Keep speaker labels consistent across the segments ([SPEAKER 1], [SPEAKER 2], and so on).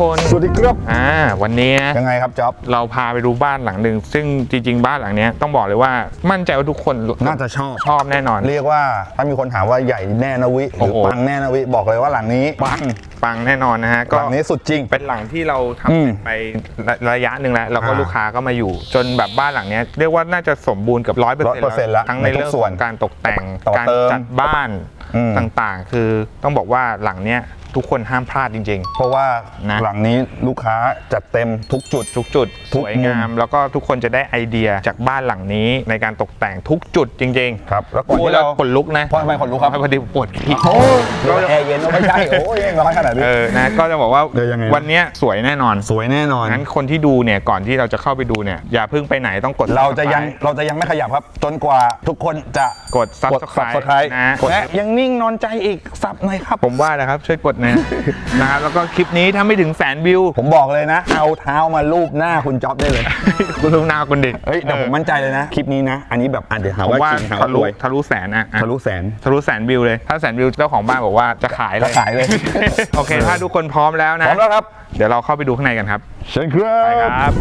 [SPEAKER 1] สวัสดีครับทุกคน
[SPEAKER 2] สวัสดีครับ
[SPEAKER 1] อ่าวันนี้นะ
[SPEAKER 2] ยังไงครับจ๊อบ
[SPEAKER 1] เราพาไปดูบ้านหลังหนึ่งซึ่งจริง ๆ บ้านหลังเนี้ยต้องบอกเลยว่ามั่นใจว่าทุกคน
[SPEAKER 2] น่าจะชอบ
[SPEAKER 1] ชอบแน่นอน
[SPEAKER 2] เรียกว่าถ้ามีคนถามว่าใหญ่แน่นะวิหรือ
[SPEAKER 1] โอ้โห
[SPEAKER 2] ปังแน่นะวิบอกเลยว่าหลังนี้ปัง
[SPEAKER 1] ปังแน่นอนนะฮะ
[SPEAKER 2] ห
[SPEAKER 1] ก็
[SPEAKER 2] ลังนี้สุดจริง
[SPEAKER 1] เป็นหลังที่เราทำ
[SPEAKER 2] อืม
[SPEAKER 1] เสร็จไประระยะหนึ่งแล้วแล้วก็
[SPEAKER 2] อ่า
[SPEAKER 1] ลูกค้าก็มาอยู่ จนแบบบ้านหลังเนี้ยเรียกว่าน่าจะสมบูรณ์เกับร้อยเปอร์เซ็นต์
[SPEAKER 2] 100%แล้ว
[SPEAKER 1] ทั้งใน
[SPEAKER 2] ในทุก
[SPEAKER 1] เรื่อง
[SPEAKER 2] ส่
[SPEAKER 1] ข
[SPEAKER 2] ว
[SPEAKER 1] อนงการตกแต่ง
[SPEAKER 2] ต่อ
[SPEAKER 1] การ
[SPEAKER 2] เติม
[SPEAKER 1] จัดบ้าน
[SPEAKER 2] อืม
[SPEAKER 1] ต่างๆ คือต้องบอกว่าหลังเนี้ย ทุกคนห้ามพลาดจริงๆ
[SPEAKER 2] เพราะว่า
[SPEAKER 1] นะ
[SPEAKER 2] หลังนี้ลูกค้าจัดเต็มทุกจุด
[SPEAKER 1] ทุกจุด
[SPEAKER 2] ทุ
[SPEAKER 1] ส
[SPEAKER 2] ก
[SPEAKER 1] วยงาม แล้วก็ทุกคนจะได้ไอเดียจากบ้านหลังนี้ในการตกแต่งทุกจุดจริง
[SPEAKER 2] ครับ แล้ว
[SPEAKER 1] ๆ
[SPEAKER 2] ก่อน
[SPEAKER 1] พูด
[SPEAKER 2] ที่
[SPEAKER 1] แล้ว
[SPEAKER 2] เรา
[SPEAKER 1] ขนลุกนะ
[SPEAKER 2] เพราะทำไมขนลุกครับ
[SPEAKER 1] พอดีปวดขี้
[SPEAKER 2] โอ้ยแอร์เย็นก็ไม่ใช่ โอ้ยยังร้อนขนาดนี้
[SPEAKER 1] เออ นะ ก็จะบอกว่า
[SPEAKER 2] เดี๋ยวยังไงนะ
[SPEAKER 1] วันเนี้ยสวยแน่นอน
[SPEAKER 2] สวยแน่นอน
[SPEAKER 1] งั้นคนที่ดูเนี่ยก่อนที่เราจะเข้าไปดูเนี่ยอย่าเพิ่งไปไหนต้องกด
[SPEAKER 2] เราจะยัง
[SPEAKER 1] subscribe
[SPEAKER 2] เราจะยังไม่ขยับครับ จนกว่าทุกคนจะ
[SPEAKER 1] กด
[SPEAKER 2] กด
[SPEAKER 1] subscribe
[SPEAKER 2] subscribe
[SPEAKER 1] นะกด
[SPEAKER 2] และยังนิ่งนอนใจอีกสับหน่อยครับ
[SPEAKER 1] ผมว่านะครับช่วยกดนะนะครับแล้วก็คลิปนี้ถ้าไม่ถึงแสนวิว
[SPEAKER 2] ผมบอกเลยนะ เอาเท้ามาลูบหน้าคุณจ๊อบได้เลย
[SPEAKER 1] คุณลุงนาคุณดิ
[SPEAKER 2] เฮ้ยแต่ผมมั่นใจเลยนะ คลิปนี้นะ อันนี้แบบอะเดี๋ยวหา
[SPEAKER 1] ผม
[SPEAKER 2] ว่า
[SPEAKER 1] ว่า
[SPEAKER 2] จริงหา
[SPEAKER 1] ทะ
[SPEAKER 2] ว่า
[SPEAKER 1] ลุ
[SPEAKER 2] รวย
[SPEAKER 1] ทะลุแสนอะอะ
[SPEAKER 2] ทะลุแสน
[SPEAKER 1] ทะลุแสนวิวเลย ถ้าแสนวิวเจ้าของบ้านบอกว่าจะขายเลย
[SPEAKER 2] จะขายเลย
[SPEAKER 1] โอเค ถ้าทุกคนพร้อมแล้ว
[SPEAKER 2] พ
[SPEAKER 1] นะ
[SPEAKER 2] ร้อมแล้วครับ
[SPEAKER 1] เดี๋ยวเราเข้าไปดูข้างในกันครับ
[SPEAKER 2] เชิญครั
[SPEAKER 1] ไป
[SPEAKER 2] บ
[SPEAKER 1] ครับ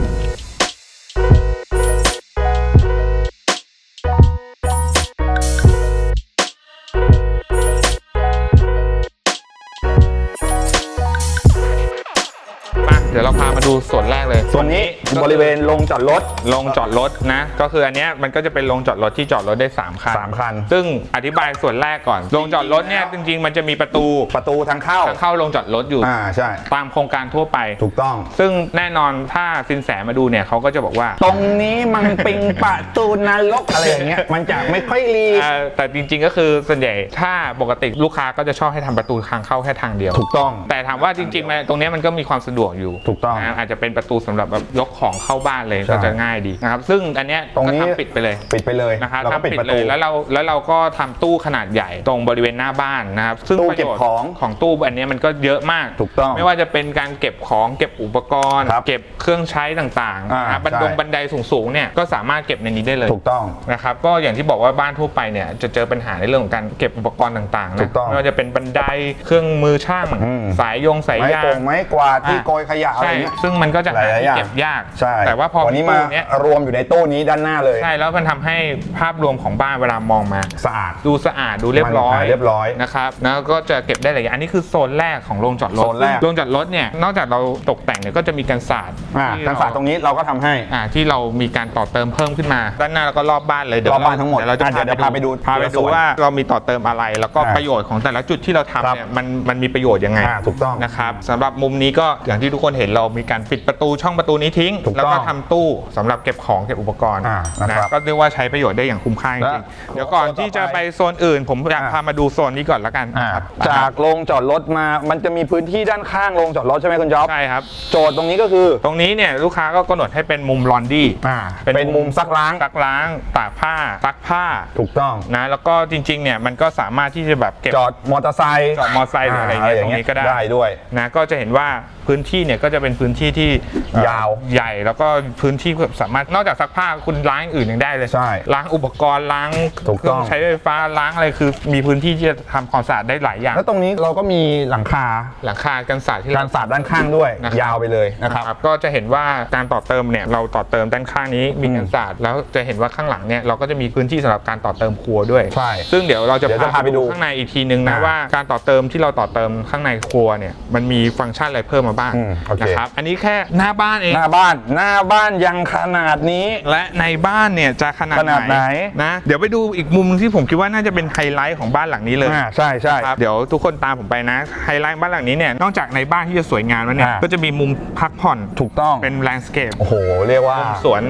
[SPEAKER 1] ดี๋ยวเราพามาดูส่วนแรกเลย
[SPEAKER 2] ส่วนนี้บริเวณลงจอดรถ
[SPEAKER 1] ลงจอดรถนะ ก็คืออันเนี้ยมันก็จะเป็นลงจอดรถที่จอดรถได้ 3 คัน
[SPEAKER 2] สามคัน
[SPEAKER 1] ซึ่งอธิบายส่วนแรกก่อน ลงจอดรถเนี่ยจริง ๆ มันจะมีประตู
[SPEAKER 2] ประตูทางเข้า
[SPEAKER 1] ทางเข้าลงจอดรถอยู่
[SPEAKER 2] อ่าใช่
[SPEAKER 1] ตามโครงการทั่วไป
[SPEAKER 2] ถูกต้อง
[SPEAKER 1] ซึ่งแน่นอนถ้าสินแสมาดูเนี่ยเขาก็จะบอกว่า
[SPEAKER 2] ตรงนี้มันปิงประตูนรกอะไรอย่างเงี้ย มันจะไม่ค่อยรี
[SPEAKER 1] เอ่อแต่จริง ๆ ก็คือส่วนใหญ่ถ้าปกติลูกค้าก็จะชอบให้ทำประตูทางเข้าแค่ทางเดียว
[SPEAKER 2] ถูกต้อง
[SPEAKER 1] แต่ถามว่าจริงๆมันตรงเนี้ยมันก็มีความสะดวกอยู่
[SPEAKER 2] ถูกต้อง
[SPEAKER 1] นะอาจจะเป็นประตูสำหรับแบบยกของเข้าบ้านเลย
[SPEAKER 2] ใช่
[SPEAKER 1] ก็จะง่ายดีนะครับซึ่งอันเนี้ย
[SPEAKER 2] ตรงนี้
[SPEAKER 1] ก็ทำปิดไปเลย
[SPEAKER 2] ปิดไปเลย
[SPEAKER 1] นะครับ
[SPEAKER 2] เราก็
[SPEAKER 1] ทำ
[SPEAKER 2] ปิด
[SPEAKER 1] ปิด
[SPEAKER 2] ประ
[SPEAKER 1] เล
[SPEAKER 2] ตู
[SPEAKER 1] ยแล้วเราแล้วเราก็ทำตู้ขนาดใหญ่ตรงบริเวณหน้าบ้านนะครับซึ่ง
[SPEAKER 2] ตู้
[SPEAKER 1] ประ
[SPEAKER 2] เก็
[SPEAKER 1] โย
[SPEAKER 2] บ
[SPEAKER 1] ชน์
[SPEAKER 2] ของ
[SPEAKER 1] ของตู้อันเนี้ยมันก็เยอะมาก
[SPEAKER 2] ถูกต้อง
[SPEAKER 1] ไม่ว่าจะเป็นการเก็บของเก็บอุปกรณ์
[SPEAKER 2] ครับ
[SPEAKER 1] เก็บเครื่องใช้ต่างๆ
[SPEAKER 2] อ่า
[SPEAKER 1] นะครับบันดง
[SPEAKER 2] ใช่
[SPEAKER 1] บันไดสูงๆเนี่ยก็สามารถเก็บในนี้ได้เลย
[SPEAKER 2] ถูกต้อง
[SPEAKER 1] นะครับก็อย่างที่บอกว่าบ้านทั่วไปเนี่ยจะเจอปัญหาในเรื่องของการเก็บอุปกรณ์ต่างๆ
[SPEAKER 2] ถู
[SPEAKER 1] นะ
[SPEAKER 2] กต้อง
[SPEAKER 1] ไม่ว่าจะเป็นบันไดเครื่องมือช่าง
[SPEAKER 2] อืม
[SPEAKER 1] สายยงสาย
[SPEAKER 2] ไม้
[SPEAKER 1] ยาง
[SPEAKER 2] โกงไม้กวาดที่โกยขยะอะไร
[SPEAKER 1] ใช่
[SPEAKER 2] เงี้ย
[SPEAKER 1] ซึ่งมันก็จะหา
[SPEAKER 2] หลายๆ
[SPEAKER 1] ที่
[SPEAKER 2] อย่าง
[SPEAKER 1] เก็บยาก
[SPEAKER 2] ใช่
[SPEAKER 1] แต่ว่าพอ
[SPEAKER 2] วันนี้มา
[SPEAKER 1] ตู้เนี้ย
[SPEAKER 2] รวมอยู่ในตู้นี้ด้านหน้าเลย
[SPEAKER 1] ใช่แล้วมันทำให้ภาพรวมของบ้านเวลามองมา
[SPEAKER 2] สะอาด
[SPEAKER 1] ดูสะอาดดูเรียบร้อย
[SPEAKER 2] มันเรียบร้อย
[SPEAKER 1] นะครับแล้วก็จะเก็บได้หลายอย่างอันนี้คือโซนแรกของโรงจอดรถ
[SPEAKER 2] โซนแรก
[SPEAKER 1] โรงจอดรถเนี่ยนอกจากเราตกแต่งเนี่ยก็จะมีการสาด
[SPEAKER 2] อ่า
[SPEAKER 1] ที่
[SPEAKER 2] ทางฝาตรงนี้เราก็ทำให้
[SPEAKER 1] อ่าที่เรามีการต่อเติมเพิ่มขึ้นมา ด้านหน้าแล้วก็รอบบ้านเลยเดี๋ยว
[SPEAKER 2] รอบบ้านทั้งหมด
[SPEAKER 1] เดี๋ยวเราจะ
[SPEAKER 2] อะเดี๋ยวพาไปดู
[SPEAKER 1] พาไป
[SPEAKER 2] ทีละส่
[SPEAKER 1] ดู
[SPEAKER 2] วน
[SPEAKER 1] ว่าเรามีต่อเติมอะไร แล้วก็
[SPEAKER 2] อ่า
[SPEAKER 1] ประโยชน์ของแต่ละจุดที่เรา
[SPEAKER 2] ครั
[SPEAKER 1] ทำ
[SPEAKER 2] บ
[SPEAKER 1] เนี่ยมันมันมีประโยชน์ยังไง
[SPEAKER 2] อ่าถูกต้อง
[SPEAKER 1] นะครับสำหรับมุมนี้ก็อย่างที่ทุกคนเห็นเรามีการปิดประตูช่องประตูนี้ทิ้ง
[SPEAKER 2] ถูกต้อง
[SPEAKER 1] แล้วก็ทำตู้สำหรับเก็บของเก็บอุปกรณ์
[SPEAKER 2] อ่านะครับ
[SPEAKER 1] ก็เรียกว่าใช้ประโยชน์ได้อย่างคุ้มค่าจ
[SPEAKER 2] และ
[SPEAKER 1] ริงๆเดี๋ยวก่อนที่จะไปโซนอื่น ผมอยาก
[SPEAKER 2] อ่า
[SPEAKER 1] พามาดูโซนนี้ก่อนละกัน
[SPEAKER 2] อ่า
[SPEAKER 1] ครับ
[SPEAKER 2] จากโรงจอดรถมา มันจะมีพื้นที่ด้านข้างโรงจอดรถใช่ไหมคุณจ๊อบ
[SPEAKER 1] ใช่ครับ
[SPEAKER 2] โจทย์ตรงนี้ก็คือ
[SPEAKER 1] ตรงนี้เนี่ยลูกค้าก็กำหนดให้เป็นมุมลอนดี้
[SPEAKER 2] อ่า
[SPEAKER 1] เป็น
[SPEAKER 2] เป็นมุมซักล้าง
[SPEAKER 1] ซักล้างตากผ้าซักผ้า
[SPEAKER 2] ถูกต้อง
[SPEAKER 1] นะแล้วก็จริงๆเนี่ยมันก็สามารถที่จะแบบเก็บ
[SPEAKER 2] จอดมอเตอร์ไซค์
[SPEAKER 1] จอดมอเตอร์ไซค์หรืออะไรเงี้ยตรงนี้ก็ได้
[SPEAKER 2] ได้ด้วย
[SPEAKER 1] นะก็จะเห็นว่า พื้นที่เนี่ยก็จะเป็นพื้นที่ที่เอ่อยา
[SPEAKER 2] ว
[SPEAKER 1] ใหญ่ แล้วก็พื้นที่แบบสามารถนอกจากซักผ้าคุณล้างอย่างอื่นยังได้เลย
[SPEAKER 2] ใช่
[SPEAKER 1] ล้างอุปกรณ์ล้าง
[SPEAKER 2] ถูก
[SPEAKER 1] เครื่
[SPEAKER 2] ต้อง
[SPEAKER 1] ใช้ไฟฟ้าล้างอะไรคือมีพื้นที่ที่จะทำความสะอาดได้หลายอย่าง
[SPEAKER 2] แล้วตรงนี้เราก็มีหลังคา
[SPEAKER 1] หลังคากันศาสตร์ที่
[SPEAKER 2] กา
[SPEAKER 1] เรา
[SPEAKER 2] รสาดด้านข้างด้วย
[SPEAKER 1] นะครับ
[SPEAKER 2] ยาวไปเลยนะค
[SPEAKER 1] นะ
[SPEAKER 2] รับ
[SPEAKER 1] ครับก็จะเห็นว่าการต่อเติมเนี่ยเราต่อเติมด้านข้างนี้มีกันศาสตร์แล้วจะเห็นว่าข้างหลังเนี่ยเราก็จะมีพื้นที่สำหรับการต่อเติมครัวด้วย
[SPEAKER 2] ใช่
[SPEAKER 1] ซึ่งเดี๋ยวเราจะ
[SPEAKER 2] เดี๋ยวจะพาไปดู
[SPEAKER 1] ข้างในอีกทีนึงนะ
[SPEAKER 2] อ่า
[SPEAKER 1] ว่าการต่อเติมที่เราต่อเติมข้างในครัวเนี่ยมันมีฟังก์ชันอะไรเพิ่มมาบ้าง
[SPEAKER 2] อืมโอเค
[SPEAKER 1] นะครับอันนี้แค่หน้าบ้านเอง
[SPEAKER 2] หน้าบ้านหน้าบ้านยังขนาดนี้
[SPEAKER 1] และในบ้านเนี่ยจะขนาด
[SPEAKER 2] ขนาดไหน
[SPEAKER 1] นะเดี๋ยวไปดูอีกมุมที่ผมคิดว่าน่าจะเป็นไฮไลท์ของบ้านหลังนี้เลย
[SPEAKER 2] อ่าใช่ใช่
[SPEAKER 1] ครับเดี๋ยวทุกคนตามผมไปนะไฮไลท์บ้านหลังนี้เนี่ยนอกจากในบ้านที่จะสวยงามแล้วเนี่ย
[SPEAKER 2] อ่า
[SPEAKER 1] ก็จะมีมุมพักผ่อน
[SPEAKER 2] ถูกต้อง
[SPEAKER 1] เป็นแลนด์สเคป
[SPEAKER 2] โอ้โห เรียกว่า
[SPEAKER 1] สวน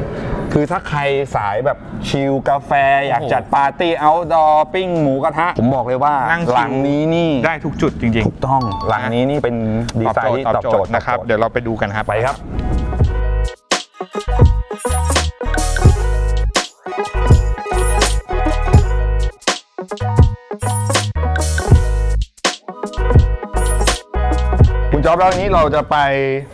[SPEAKER 2] คือถ้าใครสายแบบชิลกาแฟ อยาก
[SPEAKER 1] โอ้โห
[SPEAKER 2] จัดปาร์ตี้เอาท์ดอร์ปิ้งหมูกระทะ ผมบอกเลยว่า
[SPEAKER 1] นั่งชิล
[SPEAKER 2] หลังนี้นี่
[SPEAKER 1] ได้ทุกจุดจริง
[SPEAKER 2] ถูกต้องหลังนี้นี่เป็นดี
[SPEAKER 1] ๆตอบ
[SPEAKER 2] ไซ
[SPEAKER 1] โจ
[SPEAKER 2] น์
[SPEAKER 1] ทย์
[SPEAKER 2] ที่
[SPEAKER 1] ตอบ
[SPEAKER 2] ตอบ
[SPEAKER 1] โจ
[SPEAKER 2] โจ
[SPEAKER 1] ท
[SPEAKER 2] ท
[SPEAKER 1] ย์
[SPEAKER 2] ย์
[SPEAKER 1] นะครับ
[SPEAKER 2] ตอบโจท
[SPEAKER 1] เดี๋ยวเราไปดูกันครับ
[SPEAKER 2] ไปครับคุณ จ๊อบแล้วอันนี้เราจะไป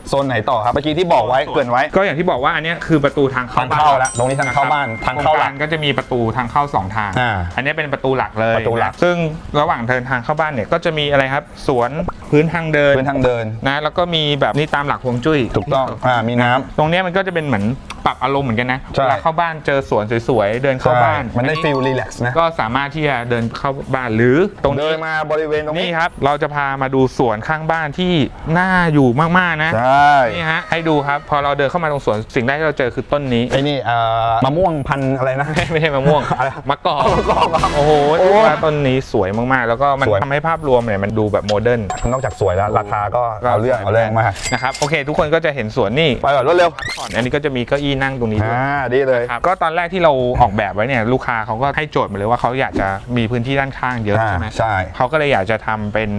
[SPEAKER 2] โซนไหนต่อครับเมื่อกี้ที่บอกไว้เกรินไว้
[SPEAKER 1] ก็อย่างที่บอกว่าอันเนี้ยคือประตูทางเข้า
[SPEAKER 2] ทางเข้าแล้วตรงนี้ทางเข้าบ้านะ
[SPEAKER 1] ค
[SPEAKER 2] ทางเข้าหลัก
[SPEAKER 1] โครงรก็จะมีประตูทางเข้าสองทาง
[SPEAKER 2] อ่า
[SPEAKER 1] อันเนี้ยเป็นประตูหลักเลย
[SPEAKER 2] ประตูหลัก
[SPEAKER 1] นซึ่งระหว่างเดินทางเข้าบ้านเนี่ยก็จะมีอะไรครับสวนพื้นทางเดิน
[SPEAKER 2] พื้นทางเดิน
[SPEAKER 1] นะแล้วก็มีแบบนี้ตามหลักฮวงจุ้ย
[SPEAKER 2] ถูกต้องอ่ามีน้ำ
[SPEAKER 1] ตรงเนี้ยมันก็จะเป็นเหมือน ปรับอารมณ์เหมือนกันนะ
[SPEAKER 2] ใช่
[SPEAKER 1] เวลาเข้าบ้านเจอสวนสวยๆเดินเข้าบ้าน
[SPEAKER 2] มันได้
[SPEAKER 1] อั
[SPEAKER 2] ฟีลรีแลกซ์นะ
[SPEAKER 1] ก็สามารถที่จะเดินเข้าบ้านหรือตรง
[SPEAKER 2] เดิ
[SPEAKER 1] นี้
[SPEAKER 2] นมาบริเวณตรงนี้
[SPEAKER 1] นี่ครับ เราจะพามาดูสวนข้างบ้านที่น่าอยู่มาก ๆ นะ
[SPEAKER 2] ใช่
[SPEAKER 1] นี่ฮะ ให้ดูครับ พอเราเดินเข้ามาตรงสวนสิ่งแรกที่เราเจอคือต้นนี้
[SPEAKER 2] ไอ้นี่เอ่อมะม่วงพันธุ์อะไรนะ
[SPEAKER 1] ไม่ใช่มะม่วง
[SPEAKER 2] อะไร
[SPEAKER 1] มะกอก
[SPEAKER 2] มะกอกเหรอ
[SPEAKER 1] โอ้โห
[SPEAKER 2] โอ้
[SPEAKER 1] ต้นนี้สวยมาก ๆ แล้วก็มัน
[SPEAKER 2] สวย
[SPEAKER 1] ทำให้ภาพรวมเนี่ยมันดูแบบโมเดิร์น
[SPEAKER 2] นอกจากสวยแล้ว ราคาก็เอาเรื่องเอาเรื่องมาก
[SPEAKER 1] นะครับ โอเค ทุกคนก็จะเห็นสวนนี่
[SPEAKER 2] ไปก่อนรวดเร็ว
[SPEAKER 1] ก่อนอันนี้ก็จะมีเก้าอี้นั่งตรงนี้ด้วย
[SPEAKER 2] อ่าดีเลย
[SPEAKER 1] ครับก็ตอนแรกที่เราออกแบบไว้เนี่ยลูกค้าเขาก็ให้โจทย์มาเลยว่าเขาอยากจะมีพื้นที่ด้านข้างเยอะ
[SPEAKER 2] อ่า
[SPEAKER 1] ใช่ไหม
[SPEAKER 2] ใช่
[SPEAKER 1] เขาก็เลยอยากจะทำเป็น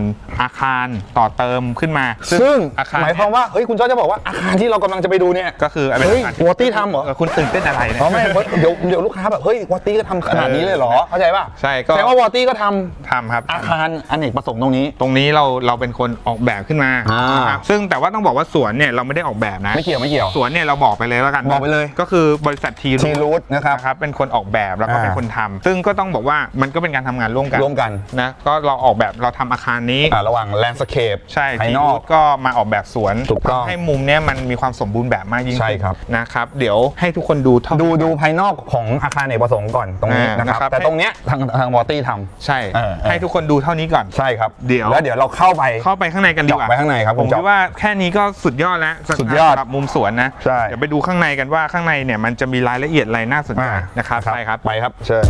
[SPEAKER 1] อาคารต่อเติมขึ้นมา
[SPEAKER 2] ซึ่ง
[SPEAKER 1] อาคาร
[SPEAKER 2] หมายความว่าเฮ้ยคุณจ้อจะบอกว่าอาคารที่เรากำลังจะไปดูเนี่ย
[SPEAKER 1] ก็คือเป็น
[SPEAKER 2] เฮ้ย
[SPEAKER 1] อาคาร
[SPEAKER 2] วอตี้ทำเหรอ
[SPEAKER 1] คุณตื่นเต้นอะไรเนี่ย
[SPEAKER 2] อ๋อไม่เดี๋ยวเดี๋ยวลูกค้าแบบเฮ้ยวอตี้ก็ทำขนาดนี้เลยเหรอ เข้าใจป่ะ
[SPEAKER 1] ใช่ก็
[SPEAKER 2] แสดงว่าวอตี้ก็ทำ
[SPEAKER 1] ทำครับ
[SPEAKER 2] อาคารอเนกประสงค์ตรงนี้
[SPEAKER 1] ตรงนี้เราเราเป็นคนออกแบบขึ้นมา
[SPEAKER 2] อ่า
[SPEAKER 1] นะครับซึ่งแต่ว่าต้องบอกว่าสวนเนี่ยเราไม่ได้ออกแบบนะ
[SPEAKER 2] ไม่เกี่ยวไม่เกี่ยว
[SPEAKER 1] สวนเนี่ยเราบอกไปเลยแล้วกัน
[SPEAKER 2] บอกไปเลย
[SPEAKER 1] ก็คือบริษัทที
[SPEAKER 2] ทีรูทนะครับ
[SPEAKER 1] นะครับเป็นคนออกแบบแล้วก็
[SPEAKER 2] อ่า
[SPEAKER 1] เป็นคนทำซึ่งก็ต้องบอกว่ามันก็เป็นการทำงานร่วมกัน
[SPEAKER 2] ร่วมกัน
[SPEAKER 1] นะก็เราออกแบบเราทำอาคารนี้
[SPEAKER 2] อ่าระหว่างแลนด์สเคป
[SPEAKER 1] ใช่
[SPEAKER 2] ภาย
[SPEAKER 1] ที
[SPEAKER 2] นอก
[SPEAKER 1] ก็มาออกแบบสวน
[SPEAKER 2] ถูกต้อง
[SPEAKER 1] ให้มุมเนี้ยมันมีความสมบูรณ์แบบมากยิ่ง
[SPEAKER 2] ใช่
[SPEAKER 1] ขึ้น
[SPEAKER 2] ครับ
[SPEAKER 1] นะครับเดี๋ยวให้ทุกคนดูเท่า
[SPEAKER 2] ดูดูภายนอกของอาคารอเนกประสงค์ก่อนตรงนี้
[SPEAKER 1] อ่า
[SPEAKER 2] นะครับ
[SPEAKER 1] นะครับ
[SPEAKER 2] แต่ตรงเนี้ยทางทางวอตี้ทำ
[SPEAKER 1] ใช่
[SPEAKER 2] เออเออ
[SPEAKER 1] ให้ทุกคนดูเท่านี้ก่อน
[SPEAKER 2] ใช่ครับ
[SPEAKER 1] เดี๋ยว
[SPEAKER 2] แล้วเดี๋ยวเราเข้าไป
[SPEAKER 1] เข้าไปข้างในกันดีกว่า
[SPEAKER 2] เจาะไปข้างในครับ
[SPEAKER 1] ผ
[SPEAKER 2] คุ
[SPEAKER 1] ม
[SPEAKER 2] ณ
[SPEAKER 1] คิ
[SPEAKER 2] จ๊อบ
[SPEAKER 1] ดว่าแค่นี้ก็สุดยอดแล้ว
[SPEAKER 2] สุดยอด
[SPEAKER 1] สำหรับมุมสวนนะ
[SPEAKER 2] ใช่
[SPEAKER 1] เดี๋ยวไปดูข้างในกันว่าข้างในเนี่ยมันจะมีรายละเอียดอะไรน่าสนใจ
[SPEAKER 2] อ่า
[SPEAKER 1] นะครับไปครับ
[SPEAKER 2] ไปครับเชิญ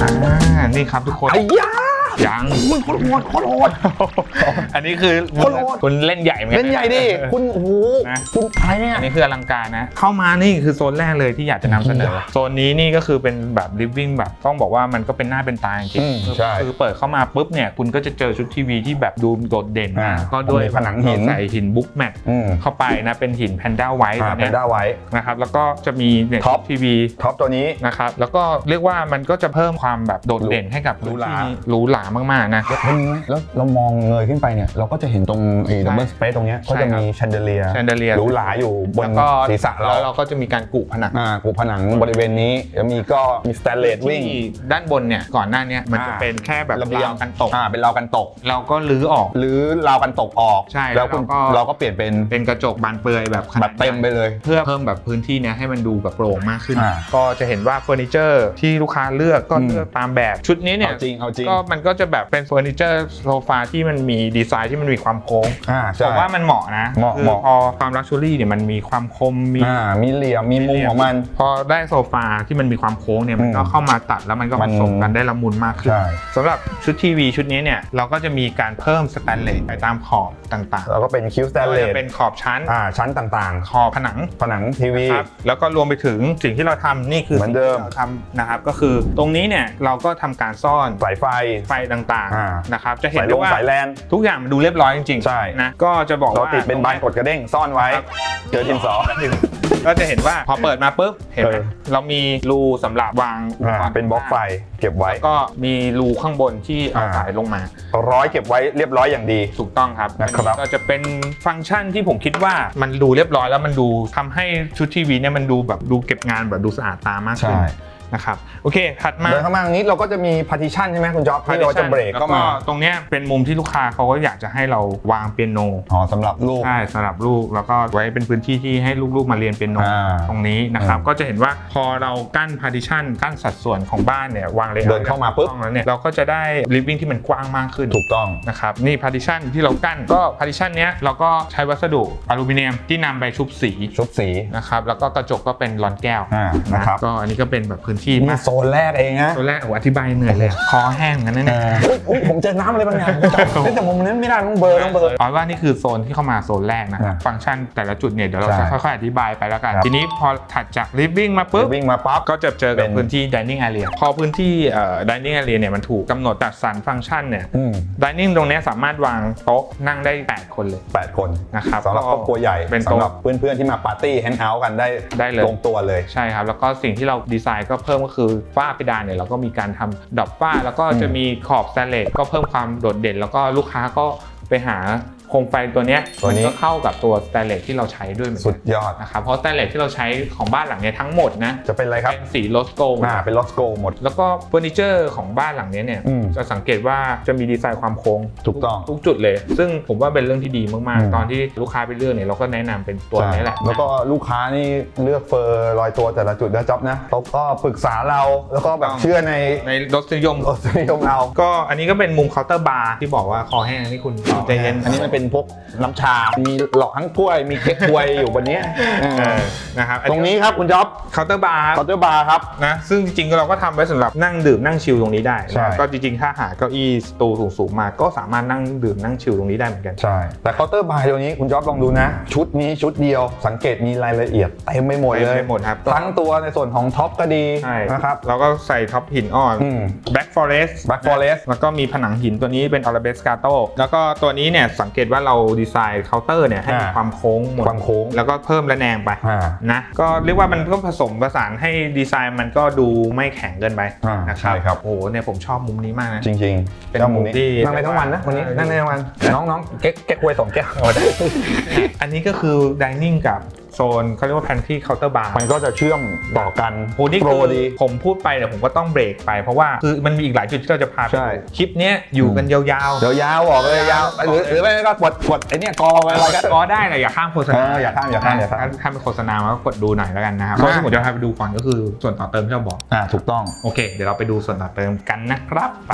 [SPEAKER 1] อ่านี่ครับทุกคน
[SPEAKER 2] ไอ้ยา
[SPEAKER 1] ยัง
[SPEAKER 2] มันโคตรโหดโคตรโหด
[SPEAKER 1] อันนี้คือ
[SPEAKER 2] โคตรโหด
[SPEAKER 1] คุณเล่นใหญ่เหมือนกั
[SPEAKER 2] เล่นใหญ่ดิคุณโอ้โห
[SPEAKER 1] นะ
[SPEAKER 2] คุณอะไรเนี่ย
[SPEAKER 1] อันนี้คืออลังการนะ เข้ามานี่คือโซนแรกเลยที่อยากจะนำเสนอ โซนนี้นี่ก็คือเป็นแบบ living แบบต้องบอกว่ามันก็เป็นหน้าเป็นตาจริง
[SPEAKER 2] อืม
[SPEAKER 1] ๆคือ
[SPEAKER 2] ใช่
[SPEAKER 1] คือเปิดเข้ามาปุ๊บเนี่ยคุณก็จะเจอชุดทีวีที่แบบดูโดดเด่น
[SPEAKER 2] อ่า
[SPEAKER 1] นะก็ด้วย
[SPEAKER 2] มีผนังหิน
[SPEAKER 1] เราใส่หินบุ๊กแมท
[SPEAKER 2] อืม
[SPEAKER 1] เข้าไปนะเป็นหินแพนด้าไวท์
[SPEAKER 2] อ่า
[SPEAKER 1] ตัว
[SPEAKER 2] เป็
[SPEAKER 1] เนี้
[SPEAKER 2] น
[SPEAKER 1] ย
[SPEAKER 2] ด้าไว้
[SPEAKER 1] นะครับแล้วก็จะมีเนี่ย
[SPEAKER 2] ท็อป
[SPEAKER 1] ทีวี
[SPEAKER 2] ท็อปตัวนี้
[SPEAKER 1] นะครับแล้วก็เรียกว่ามันก็จะเพิ่มความแบบโดดเด่นให้กับ
[SPEAKER 2] หรูหรา
[SPEAKER 1] พื้นที่หรูหรามากๆนะ
[SPEAKER 2] เห็นไหมแล้วเรามองเงยขึ้นไปเนี่ยเราก็จะเห็นตรงไอ้ดับเบิลสเปซตรงเนี้ยก็จะมีแชนเดเลีย
[SPEAKER 1] chandelier
[SPEAKER 2] หรูหราอยู่บน
[SPEAKER 1] แล้วก็
[SPEAKER 2] ศีรษะเรา
[SPEAKER 1] แล้วเราก็จะมีการกุผนัง
[SPEAKER 2] อ่ากูผนังบริเวณนี้แล้วมีก็มีสแตนเลสวิ่ง
[SPEAKER 1] ที่ด้านบนเนี่ยก่อนหน้าเนี้มันจะ
[SPEAKER 2] อ่า
[SPEAKER 1] เป็นแค่แบบ
[SPEAKER 2] ระเบียง
[SPEAKER 1] ราวกันตก
[SPEAKER 2] อ่าเป็นราวกันตก
[SPEAKER 1] เราก็ลื้อออก
[SPEAKER 2] หรือราวกันตกออก
[SPEAKER 1] ใช่
[SPEAKER 2] แล้วคุณ
[SPEAKER 1] แล้วเราก็
[SPEAKER 2] เราก็เปลี่ยนเป็น
[SPEAKER 1] เป็นกระจกบานเปลือยแบบขนาด
[SPEAKER 2] แบบเต็มไปเลย
[SPEAKER 1] เพื่อเพิ่มแบบพื้นที่เนี้ยให้มันดูแบบโปร่งมากขึ้น
[SPEAKER 2] อ่า
[SPEAKER 1] ก็จะเห็นว่าเฟอร์นิเจอร์ที่ลูกค้าเลือกก็
[SPEAKER 2] อืม
[SPEAKER 1] เลือกตามแบบชุดนี้เนี่ย
[SPEAKER 2] เอาจริงเอาจริง
[SPEAKER 1] ก็มันก็จะแบบเป็นเฟอร์นิเจอร์โซฟาที่มันมีดีไซน์ที่มันมีความโค้ง
[SPEAKER 2] อ่า
[SPEAKER 1] ผ
[SPEAKER 2] ใช่
[SPEAKER 1] มว่ามันเหมาะนะ
[SPEAKER 2] เหมาะ
[SPEAKER 1] คือ
[SPEAKER 2] เหมาะ
[SPEAKER 1] พอความลักชัวรี่เนี่ยมันมีความคมมี
[SPEAKER 2] อ่ามีเหลี่ยมมีมุมของมัน
[SPEAKER 1] พอได้โซฟาที่มันมีความโค้งเนี่ยมันก็
[SPEAKER 2] อืม
[SPEAKER 1] เข้ามาตัดแล้วมันก็
[SPEAKER 2] มั
[SPEAKER 1] ผ
[SPEAKER 2] น
[SPEAKER 1] สมกันได้ละมุนมากขึ้น
[SPEAKER 2] ใช่
[SPEAKER 1] สำหรับชุดทีวีชุดนี้เนี่ยเราก็จะมีการเพิ่มสแตนเลสไปตามขอบต่างๆ
[SPEAKER 2] แล้วก็เป็นคิวสแตนเล
[SPEAKER 1] ไม่
[SPEAKER 2] ส
[SPEAKER 1] ว่าจะเป็นขอบชั้น
[SPEAKER 2] อ่าชั้นต่าง
[SPEAKER 1] ขอบผนัง
[SPEAKER 2] ๆ ผนังทีวี
[SPEAKER 1] ครับแล้วก็รวมไปถึงสิ่งที่เราทำนี่คือ
[SPEAKER 2] เหมือนเดิม
[SPEAKER 1] สิ่งที่ราทำนะครับก็คือตรงนี้เนี่ยเราก็ทำการซ่อน
[SPEAKER 2] สายไฟ
[SPEAKER 1] ไฟต่าง
[SPEAKER 2] อ่า
[SPEAKER 1] ๆนะครับจะเห็น
[SPEAKER 2] สายล
[SPEAKER 1] ได้
[SPEAKER 2] ง
[SPEAKER 1] ว่า
[SPEAKER 2] สายแลน
[SPEAKER 1] ทุกอย่างมันดูเรียบร้อยจริง
[SPEAKER 2] ใช่
[SPEAKER 1] ๆนะก็จะบอก
[SPEAKER 2] เรา
[SPEAKER 1] ว่า
[SPEAKER 2] ติดเป็นบานกดกระเด้งซ่อนไว้
[SPEAKER 1] ครับ
[SPEAKER 2] เจอดินสอ
[SPEAKER 1] ก็จะเห็นว่าพอเปิดมาปุ๊บเห็นไหม
[SPEAKER 2] เออ
[SPEAKER 1] เรามีรูสำหรับวางอุป
[SPEAKER 2] อ่าก
[SPEAKER 1] รณ์
[SPEAKER 2] เป็นบล็อกไฟเก็บไว้
[SPEAKER 1] แล้วก็มีรูข้างบนที่เอา
[SPEAKER 2] อ่า
[SPEAKER 1] สายลงมา
[SPEAKER 2] ร้อยเก็บไว้เรียบร้อยอย่างดี
[SPEAKER 1] ถูกต้องครับ
[SPEAKER 2] นะครับ
[SPEAKER 1] อันนี้ก็จะเป็นฟังก์ชันที่ผมคิดว่ามันดูเรียบร้อยแล้วมันดูทำให้ชุดทีวีเนี่ยมันดูแบบดูเก็บงานแบบดูสะอาดตามากขึ้น
[SPEAKER 2] ใช่
[SPEAKER 1] นะครับโอเคถัดมา
[SPEAKER 2] เดินเข้ามาตรงนี้เราก็จะมี partition ใช่ไหมคุณจ๊อบที่เราจะเบรก
[SPEAKER 1] แล้ว
[SPEAKER 2] เข้ามา
[SPEAKER 1] ตรงเนี้ยเป็นมุมที่ลูกค้าเขาก็อยากจะให้เราวางเปียโน
[SPEAKER 2] อ๋อสำหรับลูก
[SPEAKER 1] ใช่สำหรับลูกแล้วก็ไว้เป็นพื้นที่ที่ให้ลูกๆมาเรียนเปียโน
[SPEAKER 2] อ่า
[SPEAKER 1] ตรงนี้นะครับ
[SPEAKER 2] อืม
[SPEAKER 1] ก็จะเห็นว่าพอเรากั้น partition กั้นสัดส่วนของบ้านเนี่ยวางเลย
[SPEAKER 2] เดินเข้ามาปุ๊บ
[SPEAKER 1] แล้วเนี่ยเราก็จะได้ living ที่มันกว้างมากขึ้น
[SPEAKER 2] ถูกต้อง
[SPEAKER 1] นะครับนี่ partition ที่เรากั้นก็ partition เนี้ยเราก็ใช้วัสดุอลูมิเนียมที่นำไปชุบสี
[SPEAKER 2] ชุบสี
[SPEAKER 1] นะครับแล้วก็กระจกก็เป็นลอนแก้ว
[SPEAKER 2] อ่านะครับ
[SPEAKER 1] ก็อันนี้ก็เป็นแบบพื้นที่
[SPEAKER 2] นี่
[SPEAKER 1] มาก
[SPEAKER 2] โซนแรกเองนะ
[SPEAKER 1] ตัวแรกโอ้โหอธิบายเหนื่อยเลยคอแห้งกันนั่น
[SPEAKER 2] เอ
[SPEAKER 1] เนี่ย
[SPEAKER 2] ออุ๊ยอุ๊ยผมเจอน้ำอะไรบางอย่างคุณจ๊อบเฮ้ยแต่มุมนั้นไม่ได้ต้องเบลอร์ต้องเบลอร์
[SPEAKER 1] เอาว่านี่คือโซนที่เข้ามาโซนแรกนะ
[SPEAKER 2] อะ
[SPEAKER 1] ฟังก์ชันแต่ละจุดเนี่ยเดี๋ยวเรา
[SPEAKER 2] ใช่
[SPEAKER 1] จะค่อยๆอธิบายไปแล้วกัน
[SPEAKER 2] ครับ
[SPEAKER 1] ทีนี้พอถัดจาก living มาปุ๊บ
[SPEAKER 2] วิ่งมาปั๊บ
[SPEAKER 1] ก็จะเจอกับ
[SPEAKER 2] เป็น
[SPEAKER 1] พื้นที่ dining area พอพื้นที่เอ่อ dining area เนี่ยมันถูกกำหนดจัดสรรฟังก์ชันเนี่ย
[SPEAKER 2] อืม
[SPEAKER 1] dining ตรงเนี้ยสามารถวางโต๊ะนั่งได้ 8 คนเลย
[SPEAKER 2] แปดคน
[SPEAKER 1] นะครับ
[SPEAKER 2] สำหรับครอบครัวใหญ่
[SPEAKER 1] เป็นโต๊ะ
[SPEAKER 2] สำหรับเพื่อนๆที่มาปาร์ตี้แฮงเอาท์กันได้
[SPEAKER 1] ได้เลย
[SPEAKER 2] ลงตัวเลย
[SPEAKER 1] ใช่ครับแล้วก็สิ่งที่เราดีไซน์ก็เพิ่มก็คือฝ้าเพดานเนี่ยเราก็มีการทำดอบฝ้าแล้วก็จะมีขอบสแตนเลสก็เพิ่มความโดดเด่น แล้วก็ลูกค้าก็ไปหา โคมไฟตัวเนี้ย
[SPEAKER 2] ตัวนี้
[SPEAKER 1] มันก็เข้ากับตัวสแตนเลสที่เราใช้ด้วยเหมือน
[SPEAKER 2] สุ
[SPEAKER 1] กั
[SPEAKER 2] ด
[SPEAKER 1] น
[SPEAKER 2] ยอด
[SPEAKER 1] นะครับเพราะสแตนเลสที่เราใช้ของบ้านหลังเนี้ยทั้งหมดนะ
[SPEAKER 2] จะเป็นอะไรครับ
[SPEAKER 1] เป็นสีโลสโก
[SPEAKER 2] อ่าเป็นลอสโกหมด
[SPEAKER 1] แล้วก็เฟอร์นิเจอร์ของบ้านหลังเนี้ยเนี่ย
[SPEAKER 2] อืม
[SPEAKER 1] จะสังเกตว่าจะมีดีไซน์ความโค้ง
[SPEAKER 2] ถูกต้อง
[SPEAKER 1] ทุกจุดเลย ซึ่งผมว่าเป็นเรื่องที่ดีมาก
[SPEAKER 2] อืม
[SPEAKER 1] ๆ ตอนที่ลูกค้าไปเลือกเนี่ยเราก็แนะนำเป็นตัวนี้แหละ
[SPEAKER 2] ใช่แล้วก็ลูกค้านี่เลือกเฟอร์ลอยตัวแต่ละจุดนะจ๊อบนะเขาก็ปรึกษาเราแล้วก็แบบเชื่อใน
[SPEAKER 1] ในรสนิยม
[SPEAKER 2] รสนิยมเรา
[SPEAKER 1] ก็อันนี้ก็เป็นมุมเคาน์เตอร์บาร์ที่บอกว่าคอแห้งนี่คุณใจเย็น
[SPEAKER 2] อันนี้มันเป็นพวกน้ำชา มีหลอกทั้งกล้วย มีเค้กกล้วยอยู่บนเนี้ยเอ
[SPEAKER 1] เอ
[SPEAKER 2] อ
[SPEAKER 1] อนะครับ
[SPEAKER 2] ตรงนี้ครับคุณจ๊อบ
[SPEAKER 1] เคาน์เตอร์บาร์
[SPEAKER 2] เคาน์เตอร์บาร์ครับ
[SPEAKER 1] นะซึ่งจริงๆเราก็ทำไว้สำหรับนั่งดื่มนั่งชิลตรงนี้ได้นะ
[SPEAKER 2] ใช่
[SPEAKER 1] ก็จริงๆ ถ้าหาเก้าอี้สตูสูงๆมาก็สามารถนั่งดื่มนั่งชิลตรงนี้ได้เหมือนกัน
[SPEAKER 2] ใช่ แต่เคาน์เตอร์บาร์ตัวนี้คุณจ๊อบลองดูนะ ชุดนี้ชุดเดียวสังเกตมีรายละเอียดเต็มไปหมดเลย
[SPEAKER 1] เต็มไปหมดครับ
[SPEAKER 2] ทั้งตัวในส่วนของท็อปก็ดี
[SPEAKER 1] ใช่
[SPEAKER 2] นะครับ
[SPEAKER 1] เราก็ใส่ท็อปหินอ่อน
[SPEAKER 2] อืม
[SPEAKER 1] Black Forest
[SPEAKER 2] Black Forest
[SPEAKER 1] แล้วก็มีผนังหินตัวนี้เป็น a r a b e s c a t o แล้วก็ตัวนี้เนี่ยสังเกตว่าเราดีไซน์เคาน์เตอร์เนี่ยให้มี
[SPEAKER 2] อ่า
[SPEAKER 1] ความโค้งหมด
[SPEAKER 2] ความโค้ง
[SPEAKER 1] แล้วก็เพิ่มระแนงไป
[SPEAKER 2] อ่า
[SPEAKER 1] นะก็เรียกว่ามันก็ผสมผสานให้ดีไซน์มันก็ดูไม่แข็งเกินไป
[SPEAKER 2] อ่า
[SPEAKER 1] นะค
[SPEAKER 2] ใช่
[SPEAKER 1] รับ
[SPEAKER 2] ครับ
[SPEAKER 1] โอ้โหเนี่ยผมชอบมุมนี้มากนะ
[SPEAKER 2] จริง
[SPEAKER 1] เป็น
[SPEAKER 2] จ้า
[SPEAKER 1] มุมที่
[SPEAKER 2] นั่งไปทั้งวันนะวันนี้นั่งได้ทั้งวันน้องๆเก๊กเก๊กควยสองแก้ว
[SPEAKER 1] อันนี้ก็คือ dining กับ โซนเขาเรียกว่า pantry counter bar
[SPEAKER 2] มันก็จะเชื่อมต่อกัน
[SPEAKER 1] โอ้นี่
[SPEAKER 2] โปร
[SPEAKER 1] คือ
[SPEAKER 2] ดี
[SPEAKER 1] ผมพูดไปเนี่ยผมก็ต้องเบรกไปเพราะว่าคือมันมีอีกหลายจุดที่เราจะพาไป
[SPEAKER 2] ใช่
[SPEAKER 1] ดูคลิปเนี้ยอยู่กันยาว
[SPEAKER 2] เดี๋ยวยาวออกเลยยาวหรือหรือไม่ก็กดกดไอเนี้ยกอไว้อะไรก็
[SPEAKER 1] ๆก็ได้เลยอย่าข้ามโฆษณา
[SPEAKER 2] เอออย่าข้ามอย่าข้ามอย่าข้าม
[SPEAKER 1] ถ้าเป็นโฆษณามาก็กดดูหน่อยแล้วกันนะครับ
[SPEAKER 2] อ่า
[SPEAKER 1] ก็ที่ผมจะพาไปดูก่อนก็คือส่วนต่อเติมที่เราบอก
[SPEAKER 2] อ่าถูกต้อง
[SPEAKER 1] โอเค เดี๋ยวเราไปดูส่วนต่อเติมกันนะครับไป